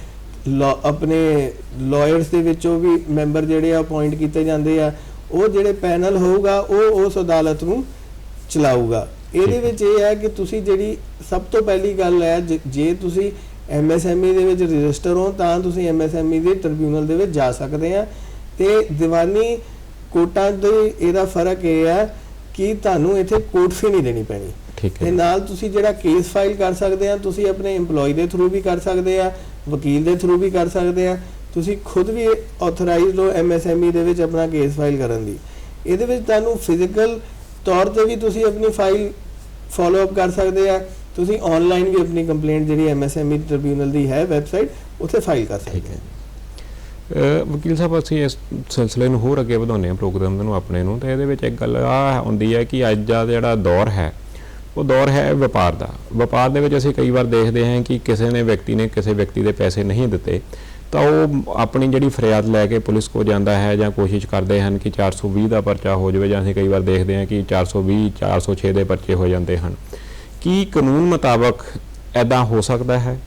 ਆਪਣੇ ਲਾਇਰਸ ਦੇ ਵਿੱਚੋਂ ਵੀ ਮੈਂਬਰ ਜਿਹੜੇ ਆ ਅਪਾਇੰਟ ਕੀਤੇ ਜਾਂਦੇ ਆ। ਉਹ ਜਿਹੜੇ ਪੈਨਲ ਹੋਊਗਾ ਉਹ ਉਸ ਅਦਾਲਤ ਨੂੰ ਚਲਾਊਗਾ ਇਹਦੇ। ਵਿੱਚ ਇਹ ਹੈ ਕਿ ਤੁਸੀਂ ਜਿਹੜੀ ਸਭ ਤੋਂ ਪਹਿਲੀ ਗੱਲ ਹੈ ਜ- ਤੁਸੀਂ ਐਮਐਸਐਮਈ ਦੇ ਵਿੱਚ ਰਜਿਸਟਰ ਹੋ ਤਾਂ ਤੁਸੀਂ ਐਮਐਸਐਮਈ ਦੇ ਟ੍ਰਿਬਿਊਨਲ ਦੇ ਵਿੱਚ ਜਾ ਸਕਦੇ ਆ ਤੇ ਦੀਵਾਨੀ ਕੋਰਟਾਂ ਦੇ ਇਹਦਾ ਫ਼ਰਕ ਇਹ ਹੈ ਕਿ ਤੁਹਾਨੂੰ ਇੱਥੇ ਕੋਰਟ ਫੀ ਨਹੀਂ ਦੇਣੀ ਪੈਣੀ ਠੀਕ ਹੈ ਤੇ। ਨਾਲ ਤੁਸੀਂ ਜਿਹੜਾ ਕੇਸ ਫਾਈਲ ਕਰ ਸਕਦੇ ਆ ਤੁਸੀਂ ਆਪਣੇ EMPLOYE ਦੇ ਥਰੂ ਵੀ ਕਰ ਸਕਦੇ ਆ ਵਕੀਲ ਦੇ ਥਰੂ ਵੀ ਕਰ ਸਕਦੇ ਆ ਤੁਸੀਂ ਖੁਦ ਵੀ ਆਥੋਰਾਈਜ਼ਡ ਹੋ ਐਮਐਸਐਮਈ ਦੇ ਵਿੱਚ ਆਪਣਾ ਕੇਸ ਫਾਈਲ ਕਰਨ ਦੀ। ਇਹਦੇ ਵਿੱਚ ਤੁਹਾਨੂੰ ਫਿਜ਼ੀਕਲ ਤੌਰ ਤੇ ਵੀ ਤੁਸੀਂ ਆਪਣੀ ਫਾਈਲ ਫਾਲੋ ਅਪ ਕਰ ਸਕਦੇ ਆ। ਤੁਸੀਂ ਆਨਲਾਈਨ ਵੀ ਆਪਣੀ ਕੰਪਲੇਂਟ ਜਿਹੜੀ ਐਮਐਸਐਮਈ ਟ੍ਰਿਬਿਊਨਲ ਦੀ ਹੈ ਵੈਬਸਾਈਟ ਉੱਥੇ ਫਾਈਲ ਕਰ ਸਕਦੇ ਆ। ਵਕੀਲ ਸਾਹਿਬ ਅਸੀਂ ਇਸ ਸਿਲਸਿਲੇ ਨੂੰ ਹੋਰ ਅੱਗੇ ਵਧਾਉਂਦੇ ਹਾਂ ਪ੍ਰੋਗਰਾਮ ਨੂੰ ਆਪਣੇ ਨੂੰ। ਤੇ ਇਹਦੇ ਵਿੱਚ ਇੱਕ ਗੱਲ ਆ ਹੁੰਦੀ ਹੈ ਕਿ ਅੱਜ ਦਾ ਜਿਹੜਾ ਦੌਰ ਹੈ ਉਹ ਦੌਰ ਹੈ ਵਪਾਰ ਦਾ। ਵਪਾਰ ਦੇ ਵਿੱਚ ਅਸੀਂ ਕਈ ਵਾਰ ਦੇਖਦੇ ਹਾਂ ਕਿ ਕਿਸੇ ਨੇ ਵਿਅਕਤੀ ਨੇ ਕਿਸੇ ਵਿਅਕਤੀ ਦੇ ਪੈਸੇ ਨਹੀਂ ਦਿੱਤੇ। ਤਾਂ ਉਹ ਆਪਣੀ ਜਿਹੜੀ ਫਰਿਆਦ ਲੈ ਕੇ ਪੁਲਿਸ ਕੋ ਜਾਂਦਾ ਹੈ ਜਾਂ ਕੋਸ਼ਿਸ਼ ਕਰਦੇ ਹਨ ਕਿ 420 ਦਾ ਪਰਚਾ ਹੋ ਜਾਵੇ ਜਾਂ ਅਸੀਂ ਕਈ ਵਾਰ ਦੇਖਦੇ ਹਾਂ ਕਿ 420 406 ਦੇ ਪਰਚੇ ਹੋ ਜਾਂਦੇ ਹਨ। ਕੀ ਕਾਨੂੰਨ ਮੁਤਾਬਕ ਐਦਾਂ ਹੋ ਸਕਦਾ ਹੈ?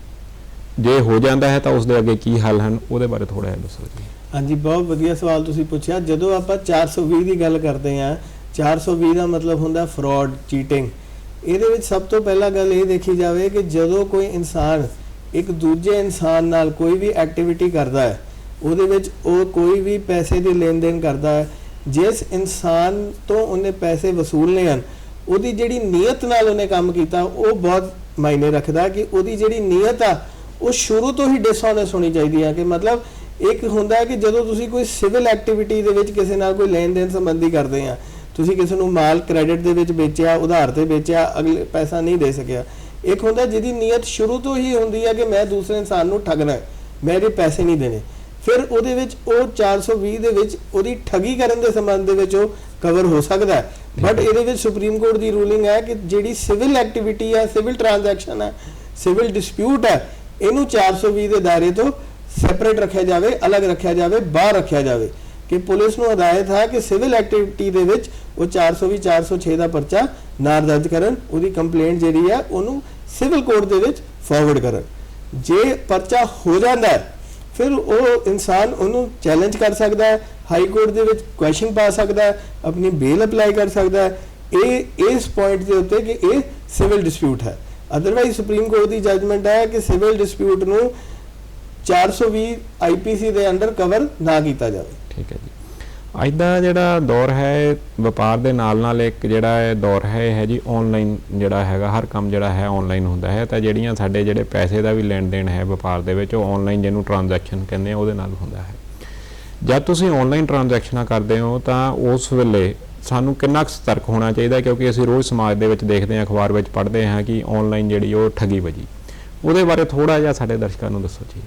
ਜੇ ਹੋ ਜਾਂਦਾ ਹੈ ਤਾਂ ਉਸ ਦੇ ਅੱਗੇ ਕੀ ਹੱਲ ਹਨ? ਉਹਦੇ ਬਾਰੇ ਥੋੜਾ ਜਿਹਾ ਦੱਸੋ ਜੀ। ਹਾਂਜੀ, ਬਹੁਤ ਵਧੀਆ ਸਵਾਲ ਤੁਸੀਂ ਪੁੱਛਿਆ। ਜਦੋਂ ਆਪਾਂ 420 ਦੀ ਗੱਲ ਕਰਦੇ ਆ 420 ਦਾ ਮਤਲਬ ਹੁੰਦਾ ਫਰਾਡ, ਚੀਟਿੰਗ। ਇਹਦੇ ਵਿੱਚ ਸਭ ਤੋਂ ਪਹਿਲਾਂ ਗੱਲ ਇਹ ਦੇਖੀ ਜਾਵੇ ਕਿ ਜਦੋਂ ਕੋਈ ਇਨਸਾਨ ਇੱਕ ਦੂਜੇ ਇਨਸਾਨ ਨਾਲ ਕੋਈ ਵੀ ਐਕਟੀਵਿਟੀ ਕਰਦਾ ਹੈ, ਉਹਦੇ ਵਿੱਚ ਉਹ ਕੋਈ ਵੀ ਪੈਸੇ ਦੀ ਲੈਣ ਦੇਣ ਕਰਦਾ ਹੈ, ਜਿਸ ਇਨਸਾਨ ਤੋਂ ਉਹਨੇ ਪੈਸੇ ਵਸੂਲਨੇ ਹਨ, ਉਹਦੀ ਜਿਹੜੀ ਨੀਅਤ ਨਾਲ ਉਹਨੇ ਕੰਮ ਕੀਤਾ, ਉਹ ਬਹੁਤ ਮਾਇਨੇ ਰੱਖਦਾ ਕਿ ਉਹਦੀ ਜਿਹੜੀ ਨੀਅਤ ਆ, ਉਹ ਸ਼ੁਰੂ ਤੋਂ ਹੀ ਡਿਸਹੋਨੈਸਟ ਹੋਣੀ ਚਾਹੀਦੀ ਆ, ਕਿ ਮਤਲਬ ਇੱਕ ਹੁੰਦਾ ਹੈ ਕਿ ਜਦੋਂ ਤੁਸੀਂ ਕੋਈ ਸਿਵਲ ਐਕਟੀਵਿਟੀ ਦੇ ਵਿੱਚ ਕਿਸੇ ਨਾਲ ਕੋਈ ਲੈਣ ਦੇਣ ਸੰਬੰਧੀ ਕਰਦੇ ਆ, ਤੁਸੀਂ ਕਿਸੇ ਨੂੰ ਮਾਲ ਕ੍ਰੈਡਿਟ ਦੇ ਵਿੱਚ ਵੇਚਿਆ, ਉਧਾਰ ਤੇ ਵੇਚਿਆ, ਅਗਲੇ ਪੈਸਾ ਨਹੀਂ ਦੇ ਸਕਿਆ ਇੱਕ ਹੁੰਦਾ ਜਿਹਦੀ ਨੀਅਤ ਸ਼ੁਰੂ ਤੋਂ ਹੀ ਹੁੰਦੀ ਹੈ ਕਿ ਮੈਂ ਦੂਸਰੇ ਇਨਸਾਨ ਨੂੰ ਠੱਗਣਾ ਹੈ ਮੈਂ ਇਹਦੇ ਪੈਸੇ ਨਹੀਂ ਦੇਣੇ। ਫਿਰ ਉਹਦੇ ਵਿੱਚ ਉਹ 420 ਦੇ ਵਿੱਚ ਉਹਦੀ ਠੱਗੀ ਕਰਨ ਦੇ ਸੰਬੰਧ ਦੇ ਵਿੱਚ ਉਹ ਕਵਰ ਹੋ ਸਕਦਾ ਹੈ। ਬਟ ਇਹਦੇ ਵਿੱਚ ਸੁਪਰੀਮ ਕੋਰਟ ਦੀ ਰੂਲਿੰਗ ਹੈ ਕਿ ਜਿਹੜੀ ਸਿਵਲ ਐਕਟੀਵਿਟੀ ਹੈ ਸਿਵਲ ਟ੍ਰਾਂਜੈਕਸ਼ਨ ਹੈ ਸਿਵਲ ਡਿਸਪਿਊਟ ਹੈ ਇਹਨੂੰ 420 ਦੇ ਦਾਇਰੇ ਤੋਂ ਸੈਪਰੇਟ ਰੱਖਿਆ ਜਾਵੇ ਅਲੱਗ ਰੱਖਿਆ ਜਾਵੇ ਬਾਹਰ ਰੱਖਿਆ ਜਾਵੇ। ਕਿ ਪੁਲਿਸ ਨੂੰ ਹਦਾਇਤ ਹੈ ਕਿ ਸਿਵਲ ਐਕਟੀਵਿਟੀ ਦੇ ਵਿੱਚ ਉਹ 420 406 ਦਾ ਪਰਚਾ ਨਾ ਦਰਜ ਕਰਨ, ਉਹਦੀ ਕੰਪਲੇਂਟ ਜਿਹੜੀ ਹੈ, ਉਹਨੂੰ ਸਿਵਲ ਕੋਰਟ ਦੇ ਵਿੱਚ ਫਾਰਵਰਡ ਕਰਨ। ਜੇ ਪਰਚਾ ਹੋ ਜਾਂਦਾ ਫਿਰ ਉਹ ਇਨਸਾਨ ਉਹਨੂੰ ਚੈਲੰਜ ਕਰ ਸਕਦਾ ਹੈ ਹਾਈ ਕੋਰਟ ਦੇ ਵਿੱਚ ਕੁਐਸਚਨ ਪਾ ਸਕਦਾ ਹੈ, ਆਪਣੀ ਬੇਲ ਅਪਲਾਈ ਕਰ ਸਕਦਾ ਹੈ। ਇਹ, ਇਸ ਪੁਆਇੰਟ ਦੇ ਉੱਤੇ ਕਿ ਇਹ ਸਿਵਲ ਡਿਸਪਿਊਟ ਹੈ। ਅਦਰਵਾਈਜ਼ ਸੁਪਰੀਮ ਕੋਰਟ ਦੀ ਜਜਮੈਂਟ ਹੈ ਕਿ ਸਿਵਲ ਡਿਸਪਿਊਟ ਨੂੰ 420 ਆਈਪੀਸੀ ਦੇ ਅੰਡਰ ਕਵਰ ਨਾ ਕੀਤਾ ਜਾਵੇ। ਠੀਕ ਹੈ ਜੀ। ਅੱਜ ਦਾ ਜਿਹੜਾ ਦੌਰ ਹੈ, ਵਪਾਰ ਦੇ ਨਾਲ ਨਾਲ ਇੱਕ ਜਿਹੜਾ ਇਹ ਦੌਰ ਹੈ, ਇਹ ਹੈ ਜੀ ਆਨਲਾਈਨ ਜਿਹੜਾ ਹੈਗਾ, ਹਰ ਕੰਮ ਜਿਹੜਾ ਹੈ ਆਨਲਾਈਨ ਹੁੰਦਾ ਹੈ। ਤਾਂ ਜਿਹੜੀਆਂ ਸਾਡੇ ਜਿਹੜੇ ਪੈਸੇ ਦਾ ਵੀ ਲੈਣ ਦੇਣ ਹੈ ਵਪਾਰ ਦੇ ਵਿੱਚ, ਉਹ ਆਨਲਾਈਨ ਜਿਹਨੂੰ ਟ੍ਰਾਂਜੈਕਸ਼ਨ ਕਹਿੰਦੇ ਆ, ਉਹਦੇ ਨਾਲ ਹੁੰਦਾ ਹੈ। ਜਦ ਤੁਸੀਂ ਆਨਲਾਈਨ ਟ੍ਰਾਂਜੈਕਸ਼ਨਾਂ ਕਰਦੇ ਹੋ, ਤਾਂ ਉਸ ਵੇਲੇ ਸਾਨੂੰ ਕਿੰਨਾ ਕੁ ਸਤਰਕ ਹੋਣਾ ਚਾਹੀਦਾ ਕਿਉਂਕਿ ਅਸੀਂ ਰੋਜ਼ ਸਮਾਜ ਦੇ ਵਿੱਚ ਦੇਖਦੇ ਹਾਂ, ਅਖਬਾਰ ਵਿੱਚ ਪੜ੍ਹਦੇ ਹਾਂ ਕਿ ਆਨਲਾਈਨ ਜਿਹੜੀ ਉਹ ਠੱਗੀ ਵਜੀ। ਉਹਦੇ ਬਾਰੇ ਥੋੜਾ ਜਿਹਾ ਸਾਡੇ ਦਰਸ਼ਕਾਂ ਨੂੰ ਦੱਸੋ ਜੀ।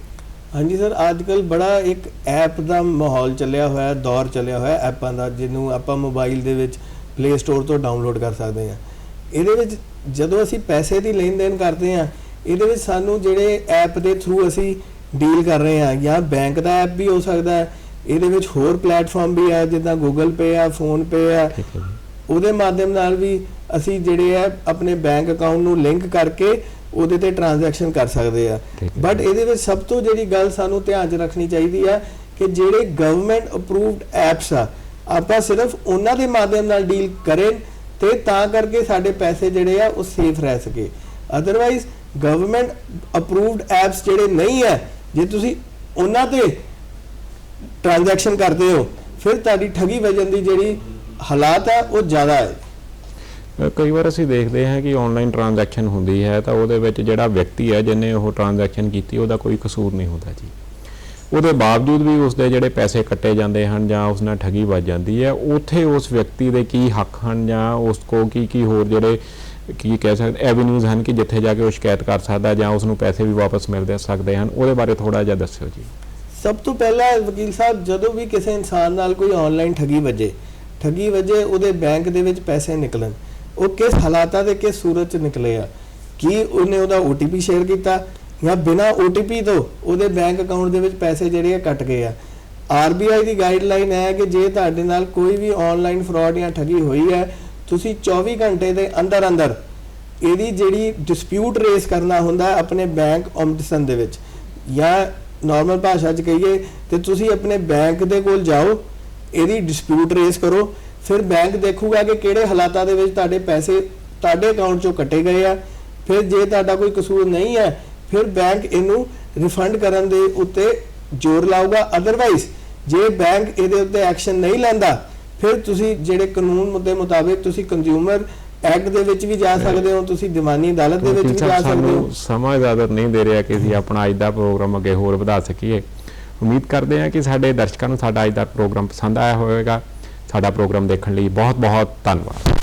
ਹਾਂਜੀ ਸਰ ਅੱਜ ਕੱਲ ਬੜਾ ਇੱਕ ਐਪ ਦਾ ਮਾਹੌਲ ਚੱਲਿਆ ਹੋਇਆ ਹੈ ਦੌਰ ਚੱਲਿਆ ਹੋਇਆ ਹੈ ਐਪਾਂ ਦਾ ਜਿਹਨੂੰ ਆਪਾਂ ਮੋਬਾਈਲ ਦੇ ਵਿੱਚ ਪਲੇ ਸਟੋਰ ਤੋਂ ਡਾਊਨਲੋਡ ਕਰ ਸਕਦੇ ਹਾਂ। ਇਹਦੇ ਵਿੱਚ ਜਦੋਂ ਅਸੀਂ ਪੈਸੇ ਦੀ ਲੈਣ ਦੇਣ ਕਰਦੇ ਹਾਂ ਇਹਦੇ ਵਿੱਚ ਸਾਨੂੰ ਜਿਹੜੇ ਐਪ ਦੇ ਥਰੂ ਅਸੀਂ ਡੀਲ ਕਰ ਰਹੇ ਹਾਂ ਜਾਂ ਬੈਂਕ ਦਾ ਐਪ ਵੀ ਹੋ ਸਕਦਾ ਹੈ ਇਹਦੇ ਵਿੱਚ ਹੋਰ ਪਲੇਟਫਾਰਮ ਵੀ ਹੈ ਜਿੱਦਾਂ ਗੂਗਲ ਪੇ ਆ ਫੋਨ ਪੇ ਆ ਉਹਦੇ ਮਾਧਿਅਮ ਨਾਲ ਵੀ ਅਸੀਂ ਜਿਹੜੇ ਆ ਆਪਣੇ ਬੈਂਕ ਅਕਾਊਂਟ ਨੂੰ ਲਿੰਕ ਕਰਕੇ ਉਹਦੇ ਤੇ ਟ੍ਰਾਂਜੈਕਸ਼ਨ ਕਰ ਸਕਦੇ ਆ। ਬਟ ਇਹਦੇ ਵਿੱਚ ਸਭ ਤੋਂ ਜਿਹੜੀ ਗੱਲ ਸਾਨੂੰ ਧਿਆਨ 'ਚ ਰੱਖਣੀ ਚਾਹੀਦੀ ਆ ਕਿ ਜਿਹੜੇ ਗਵਰਨਮੈਂਟ ਅਪਰੂਵਡ ਐਪਸ ਆ ਆਪਾਂ ਸਿਰਫ ਉਹਨਾਂ ਦੇ ਮਾਧਿਅਮ ਨਾਲ ਡੀਲ ਕਰੇ ਤੇ ਤਾਂ ਕਰਕੇ ਸਾਡੇ ਪੈਸੇ ਜਿਹੜੇ ਆ ਉਹ ਸੇਫ ਰਹਿ ਸਕੇ। ਅਦਰਵਾਈਜ਼ ਗਵਰਨਮੈਂਟ ਅਪਰੂਵਡ ਐਪਸ ਜਿਹੜੇ ਨਹੀਂ ਹੈ ਜੇ ਤੁਸੀਂ ਉਹਨਾਂ ਤੇ ਟ੍ਰਾਂਜੈਕਸ਼ਨ ਕਰਦੇ ਹੋ ਫਿਰ ਤੁਹਾਡੀ ਠੱਗੀ ਵਜਨ ਦੀ ਜਿਹੜੀ ਹਾਲਾਤ ਹੈ ਉਹ ਜ਼ਿਆਦਾ ਹੈ। ਕਈ ਵਾਰ ਅਸੀਂ ਦੇਖਦੇ ਹਾਂ ਕਿ ਆਨਲਾਈਨ ਟ੍ਰਾਂਜੈਕਸ਼ਨ ਹੁੰਦੀ ਹੈ ਤਾਂ ਉਹਦੇ ਵਿੱਚ ਜਿਹੜਾ ਵਿਅਕਤੀ ਹੈ ਜਿਹਨੇ ਉਹ ਟ੍ਰਾਂਜੈਕਸ਼ਨ ਕੀਤੀ, ਉਹਦਾ ਕੋਈ ਕਸੂਰ ਨਹੀਂ ਹੁੰਦਾ ਜੀ। ਉਹਦੇ ਬਾਵਜੂਦ ਵੀ ਉਸਦੇ ਜਿਹੜੇ ਪੈਸੇ ਕੱਟੇ ਜਾਂਦੇ ਹਨ ਜਾਂ ਉਸ ਨਾਲ ਠੱਗੀ ਵੱਜ ਜਾਂਦੀ ਹੈ, ਉੱਥੇ ਉਸ ਵਿਅਕਤੀ ਦੇ ਕੀ ਹੱਕ ਹਨ ਜਾਂ ਉਸ ਕੋ ਕੀ ਕੀ ਹੋਰ ਜਿਹੜੇ ਕੀ ਕਹਿ ਸਕਦੇ ਐਵੇਨਿਊਜ਼ ਹਨ ਕਿ ਜਿੱਥੇ ਜਾ ਕੇ ਉਹ ਸ਼ਿਕਾਇਤ ਕਰ ਸਕਦਾ ਜਾਂ ਉਸ ਨੂੰ ਪੈਸੇ ਵੀ ਵਾਪਸ ਮਿਲਦੇ ਸਕਦੇ ਹਨ, ਉਹਦੇ ਬਾਰੇ ਥੋੜਾ ਜਿਹਾ ਦੱਸਿਓ ਜੀ। ਸਭ ਤੋਂ ਪਹਿਲਾਂ ਵਕੀਲ ਸਾਹਿਬ, ਜਦੋਂ ਵੀ ਕਿਸੇ ਇਨਸਾਨ ਨਾਲ ਕੋਈ ਆਨਲਾਈਨ ਠੱਗੀ ਵੱਜੇ ਠੱਗੀ ਵੱਜੇ ਉਹਦੇ ਬੈਂਕ ਦੇ ਵਿੱਚ ਪੈਸੇ ਨਿਕਲਣ। ਉਹ ਕਿਸ ਹਾਲਾਤਾਂ ਦੇ ਕਿਸ ਸੂਰਤ ਚ ਨਿਕਲੇ ਆ? ਕੀ ਉਹਨੇ ਉਹਦਾ OTP ਸ਼ੇਅਰ ਕੀਤਾ? ਜਾਂ ਬਿਨਾ OTP ਤੋਂ ਉਹਦੇ ਬੈਂਕ ਅਕਾਊਂਟ ਦੇ ਵਿੱਚ ਪੈਸੇ ਜਿਹੜੇ ਆ ਕੱਟ ਗਏ ਆ? RBI ਦੀ ਗਾਈਡਲਾਈਨ ਹੈ ਕਿ ਜੇ ਤੁਹਾਡੇ ਨਾਲ ਕੋਈ ਵੀ ਆਨਲਾਈਨ ਫਰਾਡ ਜਾਂ ਠੱਗੀ ਹੋਈ ਹੈ, ਤੁਸੀਂ 24 ਘੰਟੇ ਦੇ ਅੰਦਰ ਅੰਦਰ ਇਹਦੀ ਜਿਹੜੀ ਡਿਸਪਿਊਟ ਰੇਸ ਕਰਨਾ ਹੁੰਦਾ ਆਪਣੇ ਬੈਂਕ ਓਮਟਸਨ ਦੇ ਵਿੱਚ। ਜਾਂ ਨਾਰਮਲ ਭਾਸ਼ਾ 'ਚ ਕਹੀਏ ਤੇ ਤੁਸੀਂ ਆਪਣੇ ਬੈਂਕ ਦੇ ਕੋਲ ਜਾਓ, ਇਹਦੀ ਡਿਸਪਿਊਟ ਰੇਸ ਕਰੋ। ਫਿਰ ਬੈਂਕ ਦੇਖੂਗਾ ਕਿ ਕਿਹੜੇ ਹਾਲਾਤਾਂ ਦੇ ਵਿੱਚ ਤੁਹਾਡੇ ਪੈਸੇ ਤੁਹਾਡੇ ਅਕਾਊਂਟ 'ਚੋਂ ਕੱਟੇ ਗਏ ਆ। ਫਿਰ ਜੇ ਤੁਹਾਡਾ ਕੋਈ ਕਸੂਰ ਨਹੀਂ ਹੈ ਫਿਰ ਬੈਂਕ ਇਹਨੂੰ ਰਿਫੰਡ ਕਰਨ ਦੇ ਉੱਤੇ ਜ਼ੋਰ ਲਾਊਗਾ। ਅਦਰਵਾਈਜ਼ ਜੇ ਬੈਂਕ ਇਹਦੇ ਉੱਤੇ ਐਕਸ਼ਨ ਨਹੀਂ ਲੈਂਦਾ ਫਿਰ ਤੁਸੀਂ ਜਿਹੜੇ ਕਾਨੂੰਨ ਦੇ ਮੁਤਾਬਿਕ ਤੁਸੀਂ ਕੰਜ਼ਿਊਮਰ ਐਕਟ ਦੇ ਵਿੱਚ ਵੀ ਜਾ ਸਕਦੇ ਹੋ ਤੁਸੀਂ ਦੀਵਾਨੀ ਅਦਾਲਤ ਦੇ ਵਿੱਚ ਵੀ ਜਾ ਸਕਦੇ ਹੋ। ਸਮਾਂ ਇਜਾਜ਼ਤ ਨਹੀਂ ਦੇ ਰਿਹਾ ਕਿ ਅਸੀਂ ਆਪਣਾ ਅੱਜ ਦਾ ਪ੍ਰੋਗਰਾਮ ਅੱਗੇ ਹੋਰ ਵਧਾ ਸਕੀਏ। ਉਮੀਦ ਕਰਦੇ ਹਾਂ ਕਿ ਸਾਡੇ ਦਰਸ਼ਕਾਂ ਨੂੰ ਸਾਡਾ ਅੱਜ ਦਾ ਪ੍ਰੋਗਰਾਮ ਪਸੰਦ ਆਇਆ ਹੋਵੇਗਾ। ਸਾਡਾ ਪ੍ਰੋਗਰਾਮ ਦੇਖਣ ਲਈ ਬਹੁਤ ਬਹੁਤ ਧੰਨਵਾਦ।